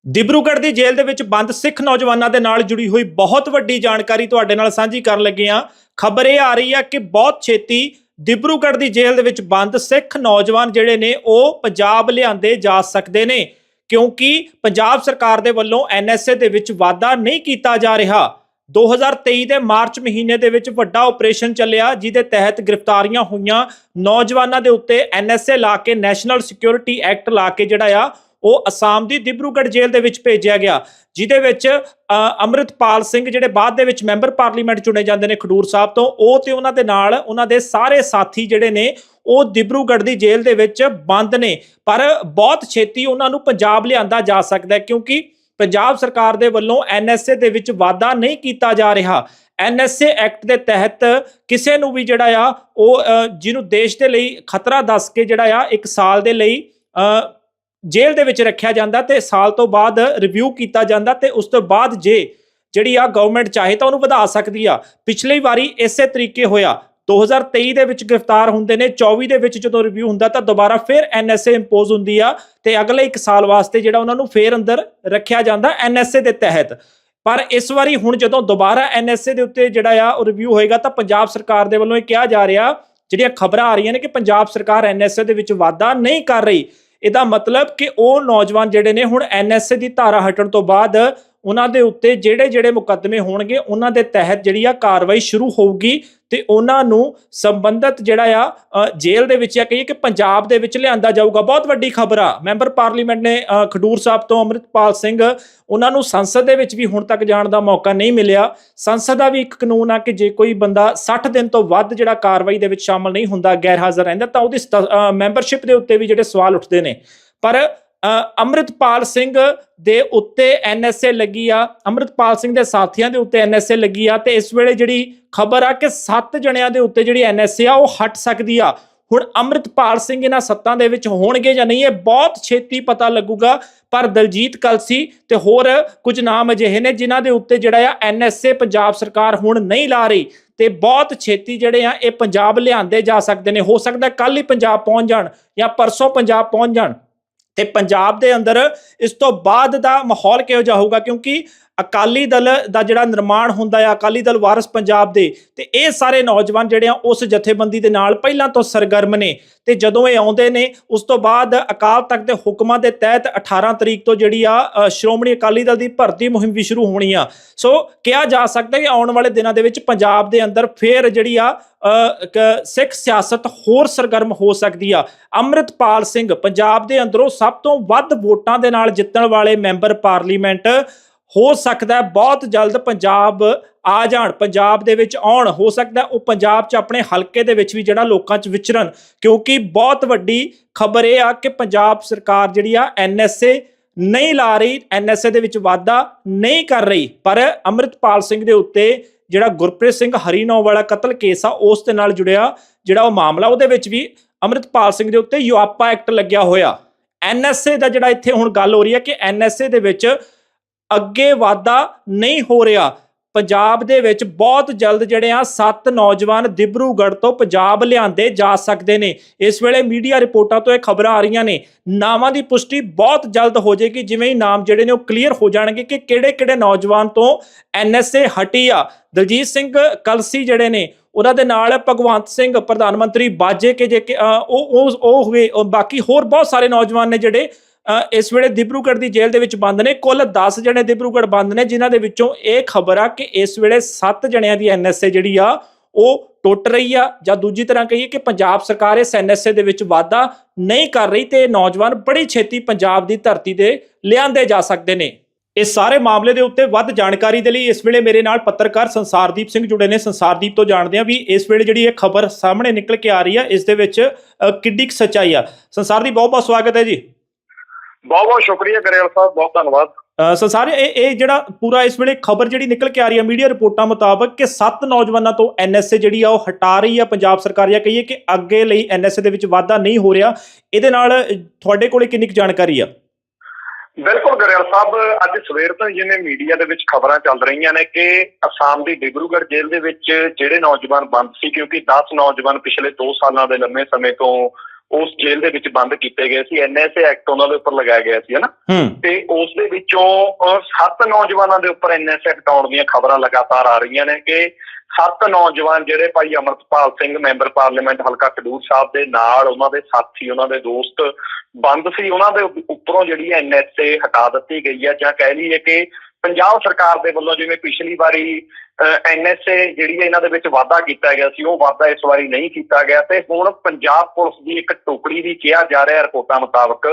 Speaker 1: ਦਿਬਰੂਗੜ੍ਹ ਦੀ ਜੇਲ੍ਹ ਦੇ ਵਿੱਚ ਬੰਦ ਸਿੱਖ ਨੌਜਵਾਨਾਂ ਦੇ ਨਾਲ ਜੁੜੀ ਹੋਈ ਬਹੁਤ ਵੱਡੀ ਜਾਣਕਾਰੀ ਤੁਹਾਡੇ ਨਾਲ ਸਾਂਝੀ ਕਰਨ ਲੱਗੇ ਹਾਂ। ਖਬਰ ਇਹ ਆ ਰਹੀ ਆ ਕਿ ਬਹੁਤ ਛੇਤੀ ਦਿਬਰੂਗੜ੍ਹ ਦੀ ਜੇਲ੍ਹ ਦੇ ਵਿੱਚ ਬੰਦ ਸਿੱਖ ਨੌਜਵਾਨ ਜਿਹੜੇ ਨੇ, ਉਹ ਪੰਜਾਬ ਲਿਆਂਦੇ ਜਾ ਸਕਦੇ ਨੇ, ਕਿਉਂਕਿ ਪੰਜਾਬ ਸਰਕਾਰ ਦੇ ਵੱਲੋਂ ਐਨਐਸਏ ਦੇ ਵਿੱਚ ਵਾਧਾ ਨਹੀਂ ਕੀਤਾ ਜਾ ਰਿਹਾ। 2023 ਦੇ ਮਾਰਚ ਮਹੀਨੇ ਦੇ ਵਿੱਚ ਵੱਡਾ ਆਪਰੇਸ਼ਨ ਚੱਲਿਆ, ਜਿਹਦੇ ਤਹਿਤ ਗ੍ਰਿਫਤਾਰੀਆਂ ਹੋਈਆਂ। ਨੌਜਵਾਨਾਂ ਦੇ ਉੱਤੇ ਐਨਐਸਏ ਲਾ ਕੇ ਨੈਸ਼ਨਲ ਸਿਕਿਉਰਿਟੀ ਐਕਟ ਲਾ ਕੇ ਜਿਹੜਾ ਆ ਉਹ ਅਸਾਮ ਦੀ ਦਿਬਰੂਗੜ੍ਹ ਜੇਲ੍ਹ ਦੇ ਵਿੱਚ ਭੇਜਿਆ ਗਿਆ ਜਿਹਦੇ ਵਿੱਚ ਅ, ਅੰਮ੍ਰਿਤਪਾਲ ਸਿੰਘ ਜਿਹੜੇ ਬਾਅਦ ਦੇ ਵਿੱਚ ਮੈਂਬਰ ਪਾਰਲੀਮੈਂਟ ਚੁਣੇ ਜਾਂਦੇ ਨੇ ਖਡੂਰ ਸਾਹਿਬ ਤੋਂ ਉਹ ਤੇ ਉਹਨਾਂ ਦੇ ਨਾਲ ਉਹਨਾਂ ਦੇ ਸਾਰੇ ਸਾਥੀ ਜਿਹੜੇ ਨੇ ਉਹ ਦਿਬਰੂਗੜ੍ਹ ਦੀ ਜੇਲ੍ਹ ਦੇ ਵਿੱਚ ਬੰਦ ਨੇ। ਪਰ ਬਹੁਤ ਛੇਤੀ ਉਹਨਾਂ ਨੂੰ ਪੰਜਾਬ ਲਿਆਂਦਾ ਜਾ ਸਕਦਾ ਹੈ ਕਿਉਂਕਿ ਪੰਜਾਬ ਸਰਕਾਰ ਦੇ ਵੱਲੋਂ ਐਨਐਸਏ ਦੇ ਵਿੱਚ ਵਾਧਾ ਨਹੀਂ ਕੀਤਾ ਜਾ ਰਿਹਾ। ਐਨਐਸਏ ਐਕਟ ਦੇ ਤਹਿਤ ਕਿਸੇ ਨੂੰ ਵੀ ਜਿਹੜਾ ਆ ਉਹ ਜਿਹਨੂੰ ਦੇਸ਼ ਦੇ ਲਈ ਖਤਰਾ ਦੱਸ ਕੇ ਜਿਹੜਾ ਆ ਇੱਕ ਸਾਲ ਦੇ ਲਈ ਜੇਲ੍ਹ ਦੇ ਵਿੱਚ ਰੱਖਿਆ ਜਾਂਦਾ ਤੇ ਸਾਲ ਤੋਂ ਬਾਅਦ ਰਿਵਿਊ ਕੀਤਾ ਜਾਂਦਾ ਤੇ ਉਸ ਤੋਂ ਬਾਅਦ ਜੇ ਜਿਹੜੀ ਆ ਗਵਰਨਮੈਂਟ ਚਾਹੇ ਤਾਂ ਉਹਨੂੰ ਵਧਾ ਸਕਦੀ ਆ। ਪਿਛਲੀ ਵਾਰੀ ਇਸੇ ਤਰੀਕੇ ਹੋਇਆ। 2023 ਦੇ ਵਿੱਚ ਗ੍ਰਿਫਤਾਰ ਹੁੰਦੇ ਨੇ 24 ਦੇ ਵਿੱਚ ਜਦੋਂ ਰਿਵਿਊ ਹੁੰਦਾ ਤਾਂ ਦੁਬਾਰਾ ਫਿਰ ਐਨਐਸਏ ਇੰਪੋਜ਼ ਹੁੰਦੀ ਆ ਤੇ ਅਗਲੇ 1 ਸਾਲ ਵਾਸਤੇ ਜਿਹੜਾ ਉਹਨਾਂ ਨੂੰ ਫੇਰ ਅੰਦਰ ਰੱਖਿਆ ਜਾਂਦਾ ਐਨਐਸਏ ਦੇ ਤਹਿਤ। ਪਰ ਇਸ ਵਾਰੀ ਹੁਣ ਜਦੋਂ ਦੁਬਾਰਾ ਐਨਐਸਏ ਦੇ ਉੱਤੇ ਜਿਹੜਾ ਆ ਉਹ ਰਿਵਿਊ ਹੋਏਗਾ ਤਾਂ ਪੰਜਾਬ ਸਰਕਾਰ ਦੇ ਵੱਲੋਂ ਇਹ ਕਿਹਾ ਜਾ ਰਿਹਾ, ਜਿਹੜੀਆਂ ਖਬਰਾਂ ਆ ਰਹੀਆਂ ਨੇ ਕਿ ਪੰਜਾਬ ਸਰਕਾਰ ਐਨਐਸਏ ਦੇ ਵਿੱਚ ਵਾਧਾ ਨਹੀਂ ਕਰ ਰਹੀ। ਇਹਦਾ ਮਤਲਬ ਕਿ ਉਹ ਨੌਜਵਾਨ ਜਿਹੜੇ ਨੇ ਹੁਣ ਐਨਐਸਏ ਦੀ ਧਾਰਾ ਹਟਣ ਤੋਂ ਬਾਅਦ ਉਹਨਾਂ ਦੇ ਉੱਤੇ ਜਿਹੜੇ ਜਿਹੜੇ ਮੁਕੱਦਮੇ ਹੋਣਗੇ, ਉਹਨਾਂ ਦੇ ਤਹਿਤ ਜਿਹੜੀ ਆ ਕਾਰਵਾਈ ਸ਼ੁਰੂ ਹੋਊਗੀ ਤੇ ਉਹਨਾਂ ਨੂੰ ਸੰਬੰਧਤ ਜਿਹੜਾ ਆ ਜੇਲ੍ਹ ਦੇ ਵਿੱਚ ਜਾਂ ਕਹੀਏ ਕਿ ਪੰਜਾਬ ਦੇ ਵਿੱਚ ਲਿਆਂਦਾ ਜਾਊਗਾ। ਬਹੁਤ ਵੱਡੀ ਖਬਰ ਆ। ਮੈਂਬਰ ਪਾਰਲੀਮੈਂਟ ਨੇ ਖਡੂਰ ਸਾਹਿਬ ਤੋਂ ਅੰਮ੍ਰਿਤਪਾਲ ਸਿੰਘ, ਉਹਨਾਂ ਨੂੰ ਸੰਸਦ ਦੇ ਵਿੱਚ ਵੀ ਹੁਣ ਤੱਕ ਜਾਣ ਦਾ ਮੌਕਾ ਨਹੀਂ ਮਿਲਿਆ। ਸੰਸਦ ਦਾ ਵੀ ਇੱਕ ਕਾਨੂੰਨ ਆ ਕਿ ਜੇ ਕੋਈ ਬੰਦਾ 60 ਦਿਨ ਤੋਂ ਵੱਧ ਜਿਹੜਾ ਕਾਰਵਾਈ ਦੇ ਵਿੱਚ ਸ਼ਾਮਲ ਨਹੀਂ ਹੁੰਦਾ ਗੈਰ ਹਾਜ਼ਰ ਰਹਿੰਦਾ, ਤਾਂ ਉਹਦੀ ਮੈਂਬਰਸ਼ਿਪ ਦੇ ਉੱਤੇ ਵੀ ਜਿਹੜੇ ਸਵਾਲ ਉੱਠਦੇ ਨੇ। ਪਰ ਅੰਮ੍ਰਿਤਪਾਲ ਸਿੰਘ ਦੇ ਉੱਤੇ ਐਨਐਸਏ ਲੱਗੀ ਆ। ਅੰਮ੍ਰਿਤਪਾਲ ਸਿੰਘ ਦੇ ਸਾਥੀਆਂ ਦੇ ਉੱਤੇ ਐਨਐਸਏ ਲੱਗੀ ਆ ਤੇ ਇਸ ਵੇਲੇ ਜਿਹੜੀ ਖਬਰ ਆ ਕਿ 7 ਜਣਿਆਂ ਦੇ ਉੱਤੇ ਜਿਹੜੀ ਐਨਐਸਏ ਆ, ਉਹ ਹਟ ਸਕਦੀ ਆ। ਹੁਣ ਅੰਮ੍ਰਿਤਪਾਲ ਸਿੰਘ ਇਹਨਾਂ ਸੱਤਾਂ ਦੇ ਵਿੱਚ ਹੋਣਗੇ ਜਾਂ ਨਹੀਂ, ਇਹ ਬਹੁਤ ਛੇਤੀ ਪਤਾ ਲੱਗੂਗਾ, ਪਰ ਦਲਜੀਤ ਕਲਸੀ ਤੇ ਹੋਰ ਕੁਝ ਨਾਮ ਅਜਿਹੇ ਨੇ ਜਿਨ੍ਹਾਂ ਦੇ ਉੱਤੇ ਜਿਹੜਾ ਆ ਐਨਐਸਏ ਪੰਜਾਬ ਸਰਕਾਰ ਹੁਣ ਨਹੀਂ ਲਾ ਰਹੀ ਤੇ ਬਹੁਤ ਛੇਤੀ ਜਿਹੜੇ ਆ, ਇਹ ਪੰਜਾਬ ਲਿਆਂਦੇ ਜਾ ਸਕਦੇ ਨੇ। ਹੋ ਸਕਦਾ ਕੱਲ ਹੀ ਪੰਜਾਬ ਪਹੁੰਚ ਜਾਣ ਜਾਂ ਪਰਸੋਂ ਪੰਜਾਬ ਪਹੁੰਚ ਜਾਣ। ਤੇ ਪੰਜਾਬ ਦੇ ਅੰਦਰ ਇਸ ਤੋਂ ਬਾਅਦ ਦਾ ਮਾਹੌਲ ਕਿਹੋ ਜਿਹਾ ਹੋਊਗਾ? ਕਿਉਂਕਿ ਅਕਾਲੀ ਦਲ ਦਾ ਜਿਹੜਾ ਨਿਰਮਾਣ ਹੁੰਦਾ ਹੈ ਅਕਾਲੀ ਦਲ ਵਾਰਸ ਪੰਜਾਬ ਦੇ, ਤੇ ਇਹ ਸਾਰੇ ਨੌਜਵਾਨ ਜਿਹੜੇ ਆ, ਉਸ ਜਥੇਬੰਦੀ ਦੇ ਨਾਲ ਪਹਿਲਾਂ ਤੋਂ ਸਰਗਰਮ ਨੇ। ਤੇ ਜਦੋਂ ਇਹ ਆਉਂਦੇ ਨੇ, ਉਸ ਤੋਂ ਬਾਅਦ ਅਕਾਲ ਤਖਤ ਦੇ ਹੁਕਮਾਂ ਦੇ ਤਹਿਤ 18 ਤਰੀਕ ਤੋਂ ਜਿਹੜੀ ਆ ਸ਼੍ਰੋਮਣੀ ਅਕਾਲੀ ਦਲ ਦੀ ਭਰਤੀ ਮੁਹਿੰਮ ਵੀ ਸ਼ੁਰੂ ਹੋਣੀ ਆ। ਸੋ ਕਿਹਾ ਜਾ ਸਕਦਾ ਕਿ ਆਉਣ ਵਾਲੇ ਦਿਨਾਂ ਦੇ ਵਿੱਚ ਪੰਜਾਬ ਦੇ ਅੰਦਰ ਫੇਰ ਜਿਹੜੀ ਆ ਸਿੱਖ ਸਿਆਸਤ ਹੋਰ ਸਰਗਰਮ ਹੋ ਸਕਦੀ ਆ। ਅੰਮ੍ਰਿਤਪਾਲ ਸਿੰਘ, ਪੰਜਾਬ ਦੇ ਅੰਦਰੋਂ ਸਭ ਤੋਂ ਵੱਧ ਵੋਟਾਂ ਦੇ ਨਾਲ ਜਿੱਤਣ ਵਾਲੇ ਮੈਂਬਰ ਪਾਰਲੀਮੈਂਟ ਹੋ ਸਕਦਾ ਬਹੁਤ ਜਲਦ ਪੰਜਾਬ ਆ ਜਾਣ, ਪੰਜਾਬ ਦੇ ਵਿੱਚ ਆਉਣ, ਹੋ ਸਕਦਾ ਉਹ ਪੰਜਾਬ 'ਚ ਆਪਣੇ ਹਲਕੇ ਦੇ ਵਿੱਚ ਵੀ ਜਿਹੜਾ ਲੋਕਾਂ 'ਚ ਵਿਚਰਨ, ਕਿਉਂਕਿ ਬਹੁਤ ਵੱਡੀ ਖਬਰ ਇਹ ਆ ਕਿ ਪੰਜਾਬ ਸਰਕਾਰ ਜਿਹੜੀ ਆ ਐਨਐਸਏ ਨਹੀਂ ਲਾ ਰਹੀ ਐਨਐਸਏ ਦੇ ਵਿੱਚ ਵਾਧਾ ਨਹੀਂ ਕਰ ਰਹੀ, ਪਰ ਅੰਮ੍ਰਿਤਪਾਲ ਸਿੰਘ ਦੇ ਉੱਤੇ ਜਿਹੜਾ ਗੁਰਪ੍ਰੀਤ ਸਿੰਘ ਹਰੀਨੌ ਵਾਲਾ ਕਤਲ ਕੇਸ ਆ, ਉਸ ਦੇ ਨਾਲ ਜੁੜਿਆ ਜਿਹੜਾ ਉਹ ਮਾਮਲਾ, ਉਹਦੇ ਵਿੱਚ ਵੀ ਅੰਮ੍ਰਿਤਪਾਲ ਸਿੰਘ ਦੇ ਉੱਤੇ ਯੂਆਪਾ ਐਕਟ ਲੱਗਿਆ ਹੋਇਆ। ਐਨਐਸਏ ਦਾ ਜਿਹੜਾ ਇੱਥੇ ਹੁਣ ਗੱਲ ਹੋ ਰਹੀ ਹੈ ਕਿ ਐਨਐਸਏ ਦੇ ਵਿੱਚ ਅੱਗੇ ਵਾਧਾ ਨਹੀਂ ਹੋ ਰਿਹਾ। ਪੰਜਾਬ ਦੇ ਵਿੱਚ ਬਹੁਤ ਜਲਦ ਜਿਹੜੇ ਆ ਸੱਤ ਨੌਜਵਾਨ ਦਿਬਰੂਗੜ੍ਹ ਤੋਂ ਪੰਜਾਬ ਲਿਆਂਦੇ ਜਾ ਸਕਦੇ ਨੇ। ਇਸ ਵੇਲੇ ਮੀਡੀਆ ਰਿਪੋਰਟਾਂ ਤੋਂ ਇਹ ਖਬਰਾਂ ਆ ਰਹੀਆਂ ਨੇ। ਨਾਵਾਂ ਦੀ ਪੁਸ਼ਟੀ ਬਹੁਤ ਜਲਦ ਹੋ ਜਾਏਗੀ ਜਿਵੇਂ ਹੀ ਨਾਮ ਜਿਹੜੇ ਨੇ ਉਹ ਕਲੀਅਰ ਹੋ ਜਾਣਗੇ ਕਿ ਕਿਹੜੇ-ਕਿਹੜੇ ਨੌਜਵਾਨ ਤੋਂ ਐਨਐਸਏ ਹਟੀ ਆ। ਦਲਜੀਤ ਸਿੰਘ ਕਲਸੀ ਜਿਹੜੇ ਨੇ ਉਹਨਾਂ ਦੇ ਨਾਲ ਭਗਵੰਤ ਸਿੰਘ ਪ੍ਰਧਾਨ ਮੰਤਰੀ ਬਾਜੇ ਕੇ ਜੇ ਕਿ, ਉਹ ਉਹ ਹੋਏ ਬਾਕੀ ਹੋਰ ਬਹੁਤ ਸਾਰੇ ਨੌਜਵਾਨ ਨੇ ਜਿਹੜੇ ਇਸ ਵੇਲੇ ਦਿਬਰੂਗੜ੍ਹ ਦੀ ਜੇਲ੍ਹ ਦੇ ਵਿੱਚ ਬੰਦ ਨੇ। ਕੁੱਲ 10 ਜਣੇ ਦਿਬਰੂਗੜ੍ਹ ਬੰਦ ਨੇ, ਜਿਨ੍ਹਾਂ ਦੇ ਵਿੱਚੋਂ ਇਹ ਖਬਰ ਆ ਕਿ ਇਸ ਵੇਲੇ 7 ਜਣਿਆਂ ਦੀ ਐਨਐਸਏ ਜਿਹੜੀ ਆ, ਉਹ ਟੁੱਟ ਰਹੀ ਆ। ਜਾਂ ਦੂਜੀ ਤਰ੍ਹਾਂ ਕਹੀਏ ਕਿ ਪੰਜਾਬ ਸਰਕਾਰ ਇਸ ਐਨਐਸਏ ਦੇ ਵਿੱਚ ਵਾਧਾ ਨਹੀਂ ਕਰ ਰਹੀ ਤੇ ਨੌਜਵਾਨ ਬੜੀ ਛੇਤੀ ਪੰਜਾਬ ਦੀ ਧਰਤੀ ਤੇ ਲਿਆਂਦੇ ਜਾ ਸਕਦੇ ਨੇ। ਇਸ ਸਾਰੇ ਮਾਮਲੇ ਦੇ ਉੱਤੇ ਵੱਧ ਜਾਣਕਾਰੀ ਦੇ ਲਈ ਇਸ ਵੇਲੇ ਮੇਰੇ ਨਾਲ ਪੱਤਰਕਾਰ ਸੰਸਾਰਦੀਪ ਸਿੰਘ ਜੁੜੇ ਨੇ। ਸੰਸਾਰਦੀਪ ਤੋਂ ਜਾਣਦੇ ਆ ਵੀ ਇਸ ਵੇਲੇ ਜਿਹੜੀ ਇਹ ਖਬਰ ਸਾਹਮਣੇ ਨਿਕਲ ਕੇ ਆ ਰਹੀ ਆ, ਇਸ ਦੇ ਵਿੱਚ ਕਿੱਡੀ ਕੁ ਸੱਚਾਈ ਆ। ਸੰਸਾਰਦੀਪ ਬਹੁਤ ਬਹੁਤ ਸਵਾਗਤ ਹੈ ਜੀ।
Speaker 2: ਬਹੁਤ ਬਹੁਤ ਸ਼ੁਕਰੀਆ ਗਰੇਵਾਲ ਸਾਹਿਬ ਬਹੁਤ ਧੰਨਵਾਦ।
Speaker 1: ਅ, ਸੰਸਾਰ ਇਹ ਇਹ ਜਿਹੜਾ ਪੂਰਾ ਇਸ ਵੇਲੇ ਖਬਰ ਜਿਹੜੀ ਨਿਕਲ ਕੇ ਆ ਰਹੀ ਹੈ ਮੀਡੀਆ ਰਿਪੋਰਟਾਂ ਮੁਤਾਬਕ ਕਿ ਸੱਤ ਨੌਜਵਾਨਾਂ ਤੋਂ ਐਨਐਸਏ ਜਿਹੜੀ ਆ ਉਹ ਹਟਾ ਰਹੀ ਆ ਪੰਜਾਬ ਸਰਕਾਰ ਜਾਂ ਕਹੀਏ ਕਿ ਅੱਗੇ ਲਈ ਐਨਐਸਏ ਦੇ ਵਿੱਚ ਵਾਧਾ ਨਹੀਂ ਹੋ ਰਿਹਾ। ਇਹਦੇ ਨਾਲ ਤੁਹਾਡੇ ਕੋਲੇ ਕਿੰਨੀ ਕੁ ਜਾਣਕਾਰੀ ਆ?
Speaker 2: ਬਿਲਕੁਲ ਗਰੇਵਾਲ ਸਾਹਿਬ ਅੱਜ ਸਵੇਰ ਤੋਂ ਜਿਵੇਂ ਮੀਡੀਆ ਦੇ ਵਿੱਚ ਖਬਰਾਂ ਚੱਲ ਰਹੀਆਂ ਨੇ ਕਿ ਅਸਾਮ ਦੀ ਡਿਬਰੂਗੜ੍ਹ ਜੇਲ੍ਹ ਦੇ ਵਿੱਚ ਜਿਹੜੇ ਨੌਜਵਾਨ ਬੰਦ ਸੀ ਕਿਉਂਕਿ 10 ਨੌਜਵਾਨ ਪਿਛਲੇ 2 ਸਾਲਾਂ ਦੇ ਲੰਮੇ ਸਮੇਂ ਤੋਂ ਉਸ ਜੇਲ੍ਹ ਦੇ ਵਿੱਚ ਬੰਦ ਕੀਤੇ ਗਏ ਸੀ ਐਨਐਸਏ ਐਕਟ ਉਹਨਾਂ ਦੇ ਉੱਪਰ ਲਗਾਇਆ ਗਿਆ ਸੀ ਹਨਾ ਤੇ ਉਸ ਦੇ ਵਿੱਚੋਂ ਸੱਤ ਨੌਜਵਾਨਾਂ ਦੇ ਉੱਪਰ ਐਨਐਸਏ ਹਟਾਉਣ ਦੀਆਂ ਖਬਰਾਂ ਲਗਾਤਾਰ ਆ ਰਹੀਆਂ ਨੇ ਕਿ ਸੱਤ ਨੌਜਵਾਨ ਜਿਹੜੇ ਭਾਈ ਅਮਰਤਪਾਲ ਸਿੰਘ ਮੈਂਬਰ ਪਾਰਲੀਮੈਂਟ ਹਲਕਾ ਖਡੂਰ ਸਾਹਿਬ ਦੇ ਨਾਲ ਉਹਨਾਂ ਦੇ ਸਾਥੀ ਉਹਨਾਂ ਦੇ ਦੋਸਤ ਬੰਦ ਸੀ ਉਹਨਾਂ ਦੇ ਉੱਪਰੋਂ ਜਿਹੜੀ ਐਨਐਸਏ ਹਟਾ ਦਿੱਤੀ ਗਈ ਹੈ ਜਾਂ ਕਹਿ ਲਈਏ ਕਿ ਪੰਜਾਬ ਸਰਕਾਰ ਦੇ ਵੱਲੋਂ ਜਿਵੇਂ ਪਿਛਲੀ ਵਾਰੀ ਐਨਐਸਏ ਜਿਹੜੀ ਹੈ ਇਹਨਾਂ ਦੇ ਵਿੱਚ ਵਾਅਦਾ ਕੀਤਾ ਗਿਆ ਸੀ ਉਹ ਵਾਅਦਾ ਇਸ ਵਾਰੀ ਨਹੀਂ ਕੀਤਾ ਗਿਆ ਤੇ ਹੁਣ ਪੰਜਾਬ ਪੁਲਿਸ ਦੀ ਇੱਕ ਟੁਕੜੀ ਵੀ ਕਿਹਾ ਜਾ ਰਿਹਾ ਰਿਪੋਰਟਾਂ ਮੁਤਾਬਕ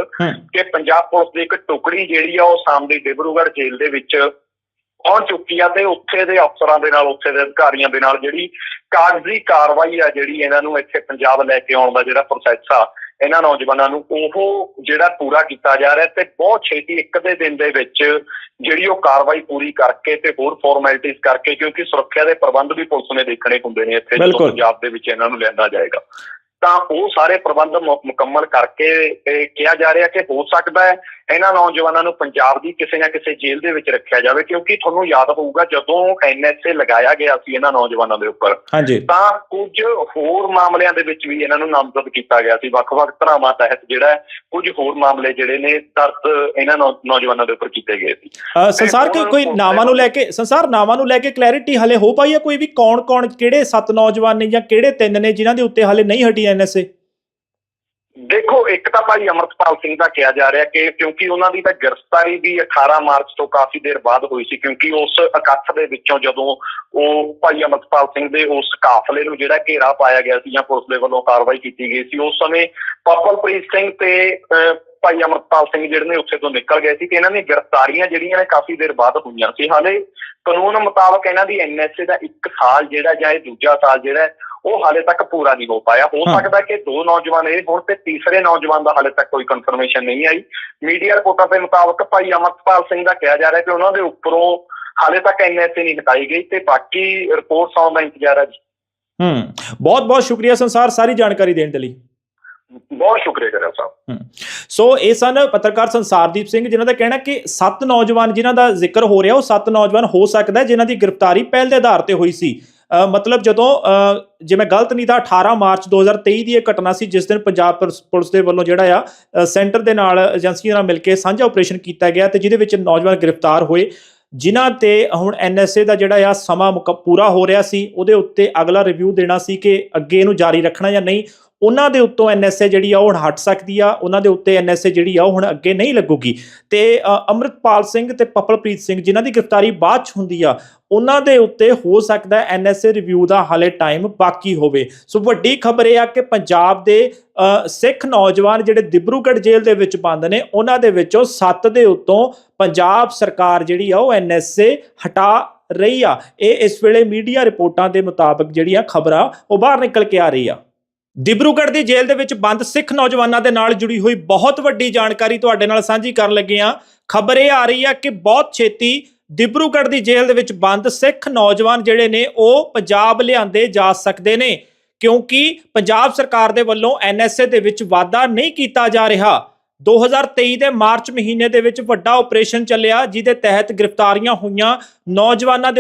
Speaker 2: ਕਿ ਪੰਜਾਬ ਪੁਲਿਸ ਦੀ ਇੱਕ ਟੁਕੜੀ ਜਿਹੜੀ ਆ ਉਹ ਸਾਹਮਣੇ ਡਿਬਰੂਗੜ੍ਹ ਜੇਲ੍ਹ ਦੇ ਵਿੱਚ ਪਹੁੰਚ ਚੁੱਕੀ ਆ ਤੇ ਉੱਥੇ ਦੇ ਅਫਸਰਾਂ ਦੇ ਨਾਲ ਉੱਥੇ ਦੇ ਅਧਿਕਾਰੀਆਂ ਦੇ ਨਾਲ ਜਿਹੜੀ ਕਾਗਜ਼ੀ ਕਾਰਵਾਈ ਆ ਜਿਹੜੀ ਇਹਨਾਂ ਨੂੰ ਇੱਥੇ ਪੰਜਾਬ ਲੈ ਕੇ ਆਉਣ ਦਾ ਜਿਹੜਾ ਪ੍ਰੋਸੈਸ ਆ ਇਹਨਾਂ ਨੌਜਵਾਨਾਂ ਨੂੰ ਉਹ ਜਿਹੜਾ ਪੂਰਾ ਕੀਤਾ ਜਾ ਰਿਹਾ ਤੇ ਬਹੁਤ ਛੇਤੀ ਇੱਕ ਦੇ ਦਿਨ ਦੇ ਵਿੱਚ ਜਿਹੜੀ ਉਹ ਕਾਰਵਾਈ ਪੂਰੀ ਕਰਕੇ ਤੇ ਹੋਰ ਫਾਰਮੈਲਿਟੀਜ਼ ਕਰਕੇ ਕਿਉਂਕਿ ਸੁਰੱਖਿਆ ਦੇ ਪ੍ਰਬੰਧ ਵੀ ਪੁਲਿਸ ਨੇ ਦੇਖਣੇ ਹੁੰਦੇ ਨੇ ਇੱਥੇ ਜਦੋਂ। ਪੰਜਾਬ ਦੇ ਵਿੱਚ ਇਹਨਾਂ ਨੂੰ ਲਿਆਂਦਾ ਜਾਏਗਾ ਤਾਂ ਉਹ ਸਾਰੇ ਪ੍ਰਬੰਧ ਮੁਕੰਮਲ ਕਰਕੇ ਇਹ ਕਿਹਾ ਜਾ ਰਿਹਾ ਕਿ ਹੋ ਸਕਦਾ ਹੈ ਇਹਨਾਂ ਨੌਜਵਾਨਾਂ ਨੂੰ ਪੰਜਾਬ ਦੀ ਕਿਸੇ ਨਾ ਕਿਸੇ ਜੇਲ੍ਹ ਦੇ ਵਿੱਚ ਰੱਖਿਆ ਜਾਵੇ ਕਿਉਂਕਿ ਤੁਹਾਨੂੰ ਯਾਦ ਹੋਊਗਾ ਜਦੋਂ ਐਨਐਸਏ ਲਗਾਇਆ ਗਿਆ ਸੀ ਇਹਨਾਂ ਨੌਜਵਾਨਾਂ ਦੇ ਉੱਪਰ ਤਾਂ ਕੁਝ ਹੋਰ ਮਾਮਲਿਆਂ ਦੇ ਵਿੱਚ ਵੀ ਇਹਨਾਂ ਨੂੰ ਨਾਮਜ਼ਦ ਕੀਤਾ ਗਿਆ ਸੀ। ਵੱਖ-ਵੱਖ ਧਰਾਵਾਂ ਤਹਿਤ ਜਿਹੜਾ ਕੁਝ ਹੋਰ ਮਾਮਲੇ ਜਿਹੜੇ ਨੇ ਦਰਜ ਇਹਨਾਂ ਨੌਜਵਾਨਾਂ ਦੇ ਉੱਪਰ ਕੀਤੇ ਗਏ ਸੀ।
Speaker 1: ਸੰਸਾਰ ਕੋਈ ਨਾਵਾਂ ਨੂੰ ਲੈ ਕੇ ਸੰਸਾਰ ਨਾਵਾਂ ਨੂੰ ਲੈ ਕੇ ਕਲੈਰਿਟੀ ਹਲੇ ਹੋ ਪਾਈ ਹੈ ਕੋਈ ਵੀ? ਕੌਣ ਕੌਣ ਕਿਹੜੇ ਸੱਤ ਨੌਜਵਾਨ ਨੇ ਜਾਂ ਕਿਹੜੇ ਤਿੰਨ ਨੇ ਜਿਨ੍ਹਾਂ ਦੇ ਉੱਤੇ ਹਲੇ ਨਹੀਂ ਹਟੀ ਐਨਐਸਏ
Speaker 2: ਦੇਖੋ ਇੱਕ ਤਾਂ ਭਾਈ ਅਮਰਤਪਾਲ ਸਿੰਘ ਦਾ ਕਿਹਾ ਜਾ ਰਿਹਾ ਕਿ ਕਿਉਂਕਿ ਉਹਨਾਂ ਦੀ ਤਾਂ ਗ੍ਰਿਫਤਾਰੀ ਵੀ 18 ਮਾਰਚ ਤੋਂ ਕਾਫੀ ਦੇਰ ਬਾਅਦ ਹੋਈ ਸੀ ਕਿਉਂਕਿ ਉਸ ਇਕੱਠ ਦੇ ਵਿੱਚੋਂ ਜਦੋਂ ਉਹ ਭਾਈ ਅਮਰਤਪਾਲ ਸਿੰਘ ਦੇ ਉਸ ਕਾਫਲੇ ਨੂੰ ਜਿਹੜਾ ਘੇਰਾ ਪਾਇਆ ਗਿਆ ਸੀ ਜਾਂ ਪੁਲਿਸ ਦੇ ਵੱਲੋਂ ਕਾਰਵਾਈ ਕੀਤੀ ਗਈ ਸੀ ਉਸ ਸਮੇਂ ਪਪਲਪ੍ਰੀਤ ਸਿੰਘ ਤੇ ਅਹ, ਭਾਈ ਅਮਰਤਪਾਲ ਸਿੰਘ ਜਿਹੜੇ ਨੇ ਉੱਥੇ ਤੋਂ ਨਿਕਲ ਗਏ ਸੀ ਤੇ ਇਹਨਾਂ ਦੀਆਂ ਗ੍ਰਿਫਤਾਰੀਆਂ ਜਿਹੜੀਆਂ ਨੇ ਕਾਫੀ ਦੇਰ ਬਾਅਦ ਹੋਈਆਂ ਸੀ। ਹਾਲੇ ਕਾਨੂੰਨ ਮੁਤਾਬਕ ਇਹਨਾਂ ਦੀ ਐਨਐਸਏ ਦਾ ਇੱਕ ਸਾਲ ਜਿਹੜਾ ਜਾਂ ਇਹ ਦੂਜਾ ਸਾਲ ਜਿਹੜਾ ਉਹ ਹਾਲੇ ਤੱਕ ਪੂਰਾ ਨਹੀਂ ਹੋ ਪਾਇਆ। ਹੋ। ਸਕਦਾ ਕਿ ਦੋ ਨੌਜਵਾਨ ਇਹ ਹੁਣ ਤੇ ਤੀਸਰੇ ਨੌਜਵਾਨ ਦਾ ਹਾਲੇ ਤੱਕ ਕੋਈ ਕਨਫਰਮੇਸ਼ਨ ਨਹੀਂ ਆਈ। ਮੀਡੀਆ ਰਿਪੋਰਟਾਂ ਦੇ ਮੁਤਾਬਕ ਭਾਈ ਅਮਰਤਪਾਲ ਸਿੰਘ ਦਾ ਕਿਹਾ ਜਾ ਰਿਹਾ ਕਿ ਉਹਨਾਂ ਦੇ ਉੱਪਰੋਂ ਹਾਲੇ ਤੱਕ ਐਨਐਸਏ ਨਹੀਂ ਹਟਾਈ ਗਈ ਤੇ ਬਾਕੀ ਰਿਪੋਰਟਸ ਆਉਣ ਦਾ ਇੰਤਜ਼ਾਰ ਹੈ ਜੀ।
Speaker 1: ਹੂੰ ਬਹੁਤ ਬਹੁਤ ਸ਼ੁਕਰੀਆ ਸੰਸਾਰ ਸਾਰੀ ਜਾਣਕਾਰੀ ਦੇਣ ਦੇ ਲਈ।
Speaker 2: ਬਹੁਤ ਸ਼ੁਕਰੀਆ ਕਰਿਆ ਸਾਹਿਬ।
Speaker 1: ਸੋ ਇਹ ਸਨ ਪੱਤਰਕਾਰ ਸੰਸਾਰਦੀਪ ਸਿੰਘ ਜਿਨ੍ਹਾਂ ਦਾ ਕਹਿਣਾ ਕਿ ਸੱਤ ਨੌਜਵਾਨ ਜਿਨ੍ਹਾਂ ਦਾ ਜ਼ਿਕਰ ਹੋ ਰਿਹਾ ਉਹ ਸੱਤ ਨੌਜਵਾਨ ਹੋ ਸਕਦਾ ਹੈ ਜਿਨ੍ਹਾਂ ਦੀ ਗ੍ਰਿਫਤਾਰੀ ਪਹਿਲ ਦੇ ਆਧਾਰ ਤੇ ਹੋਈ ਸੀ। ਮਤਲਬ ਜਦੋਂ ਅ, ਜੇ ਮੈਂ ਗਲਤ ਨਹੀਂ ਤਾਂ 18 ਮਾਰਚ 2023 ਦੀ ਇਹ ਘਟਨਾ ਸੀ ਜਿਸ ਦਿਨ ਪੰਜਾਬ ਪੁਲਿਸ- ਪੁਲਿਸ ਦੇ ਵੱਲੋਂ ਜਿਹੜਾ ਆ ਸੈਂਟਰ ਦੇ ਨਾਲ ਏਜੰਸੀਆਂ ਨਾਲ ਮਿਲ ਕੇ ਸਾਂਝਾ ਆਪਰੇਸ਼ਨ ਕੀਤਾ ਗਿਆ ਤੇ ਜਿਹਦੇ ਵਿੱਚ ਨੌਜਵਾਨ ਗ੍ਰਿਫਤਾਰ ਹੋਏ ਜਿਨ੍ਹਾਂ ਤੇ ਹੁਣ ਐਨਐਸਏ ਦਾ ਜਿਹੜਾ ਆ ਸਮਾਂ ਮੁਕ- ਪੂਰਾ ਹੋ ਰਿਹਾ ਸੀ ਉਹਦੇ ਉੱਤੇ ਅਗਲਾ ਰਿਵਿਊ ਦੇਣਾ ਸੀ ਕਿ ਅੱਗੇ ਇਹਨੂੰ ਜਾਰੀ ਰੱਖਣਾ ਜਾਂ ਨਹੀਂ। ਉਹਨਾਂ ਦੇ ਉੱਤੋਂ ਐਨਐਸਏ ਜਿਹੜੀ ਆ ਉਹ ਹੁਣ ਹਟ ਸਕਦੀ ਆ ਉਹਨਾਂ ਦੇ ਉੱਤੇ ਐਨਐਸਏ ਜਿਹੜੀ ਆ ਉਹ ਹੁਣ ਅੱਗੇ ਨਹੀਂ ਲੱਗੂਗੀ। ਤੇ ਅ, ਅੰਮ੍ਰਿਤਪਾਲ ਸਿੰਘ ਤੇ ਪਪਲਪ੍ਰੀਤ ਸਿੰਘ ਜਿਨ੍ਹਾਂ ਦੀ ਗ੍ਰਿਫਤਾਰੀ ਬਾਅਦ ਚ ਹੁੰਦੀ ਆ ਉਹਨਾਂ ਦੇ ਉੱਤੇ ਹੋ ਸਕਦਾ ਐਨਐਸਏ ਰਿਵਿਊ ਦਾ ਹਾਲੇ ਟਾਈਮ ਬਾਕੀ ਹੋਵੇ। ਸੋ ਵੱਡੀ ਖਬਰ ਇਹ ਆ ਕਿ ਪੰਜਾਬ ਦੇ ਸਿੱਖ ਨੌਜਵਾਨ ਜਿਹੜੇ ਦਿਬਰੂਗੜ੍ਹ ਜੇਲ੍ਹ ਦੇ ਵਿੱਚ ਬੰਦ ਨੇ ਉਹਨਾਂ ਦੇ ਵਿੱਚੋਂ 7 ਦੇ ਉੱਤੋਂ ਪੰਜਾਬ ਸਰਕਾਰ ਜਿਹੜੀ ਆ ਉਹ ਐਨਐਸਏ ਹਟਾ ਰਹੀ ਆ। ਇਹ ਇਸ ਵੇਲੇ ਮੀਡੀਆ ਰਿਪੋਰਟਾਂ ਦੇ ਮੁਤਾਬਕ ਜਿਹੜੀਆਂ ਖਬਰਾਂ ਉਹ ਬਾਹਰ ਨਿਕਲ ਕੇ ਆ ਰਹੀ ਆ। ਡਿਬਰੂਗੜ੍ਹ ਦੀ ਜੇਲ੍ਹ ਦੇ ਵਿੱਚ ਬੰਦ ਸਿੱਖ ਨੌਜਵਾਨਾਂ ਦੇ ਨਾਲ ਜੁੜੀ ਹੋਈ ਬਹੁਤ ਵੱਡੀ ਜਾਣਕਾਰੀ ਤੁਹਾਡੇ ਨਾਲ ਸਾਂਝੀ ਕਰਨ ਲੱਗੇ ਹਾਂ। ਖਬਰ ਇਹ ਆ ਰਹੀ ਹੈ ਕਿ ਬਹੁਤ ਛੇਤੀ ਦਿਬਰੂਗੜ੍ਹ ਦੀ ਜੇਲ੍ਹ ਦੇ ਵਿੱਚ ਬੰਦ ਸਿੱਖ ਨੌਜਵਾਨ ਜਿਹੜੇ ਨੇ, ਉਹ ਪੰਜਾਬ ਲਿਆਂਦੇ ਜਾ ਸਕਦੇ ਨੇ ਕਿਉਂਕਿ ਪੰਜਾਬ ਸਰਕਾਰ ਦੇ ਵੱਲੋਂ ਐਨਐਸਏ ਦੇ ਵਿੱਚ ਵਾਅਦਾ ਨਹੀਂ ਕੀਤਾ ਜਾ ਰਿਹਾ। 2023 ਦੇ ਮਾਰਚ ਮਹੀਨੇ ਦੇ ਵਿੱਚ ਵੱਡਾ ਆਪਰੇਸ਼ਨ ਚੱਲਿਆ, ਜਿਹਦੇ ਤਹਿਤ ਗ੍ਰਿਫਤਾਰੀਆਂ ਹੋਈਆਂ ਨੌਜਵਾਨਾਂ ਦੇ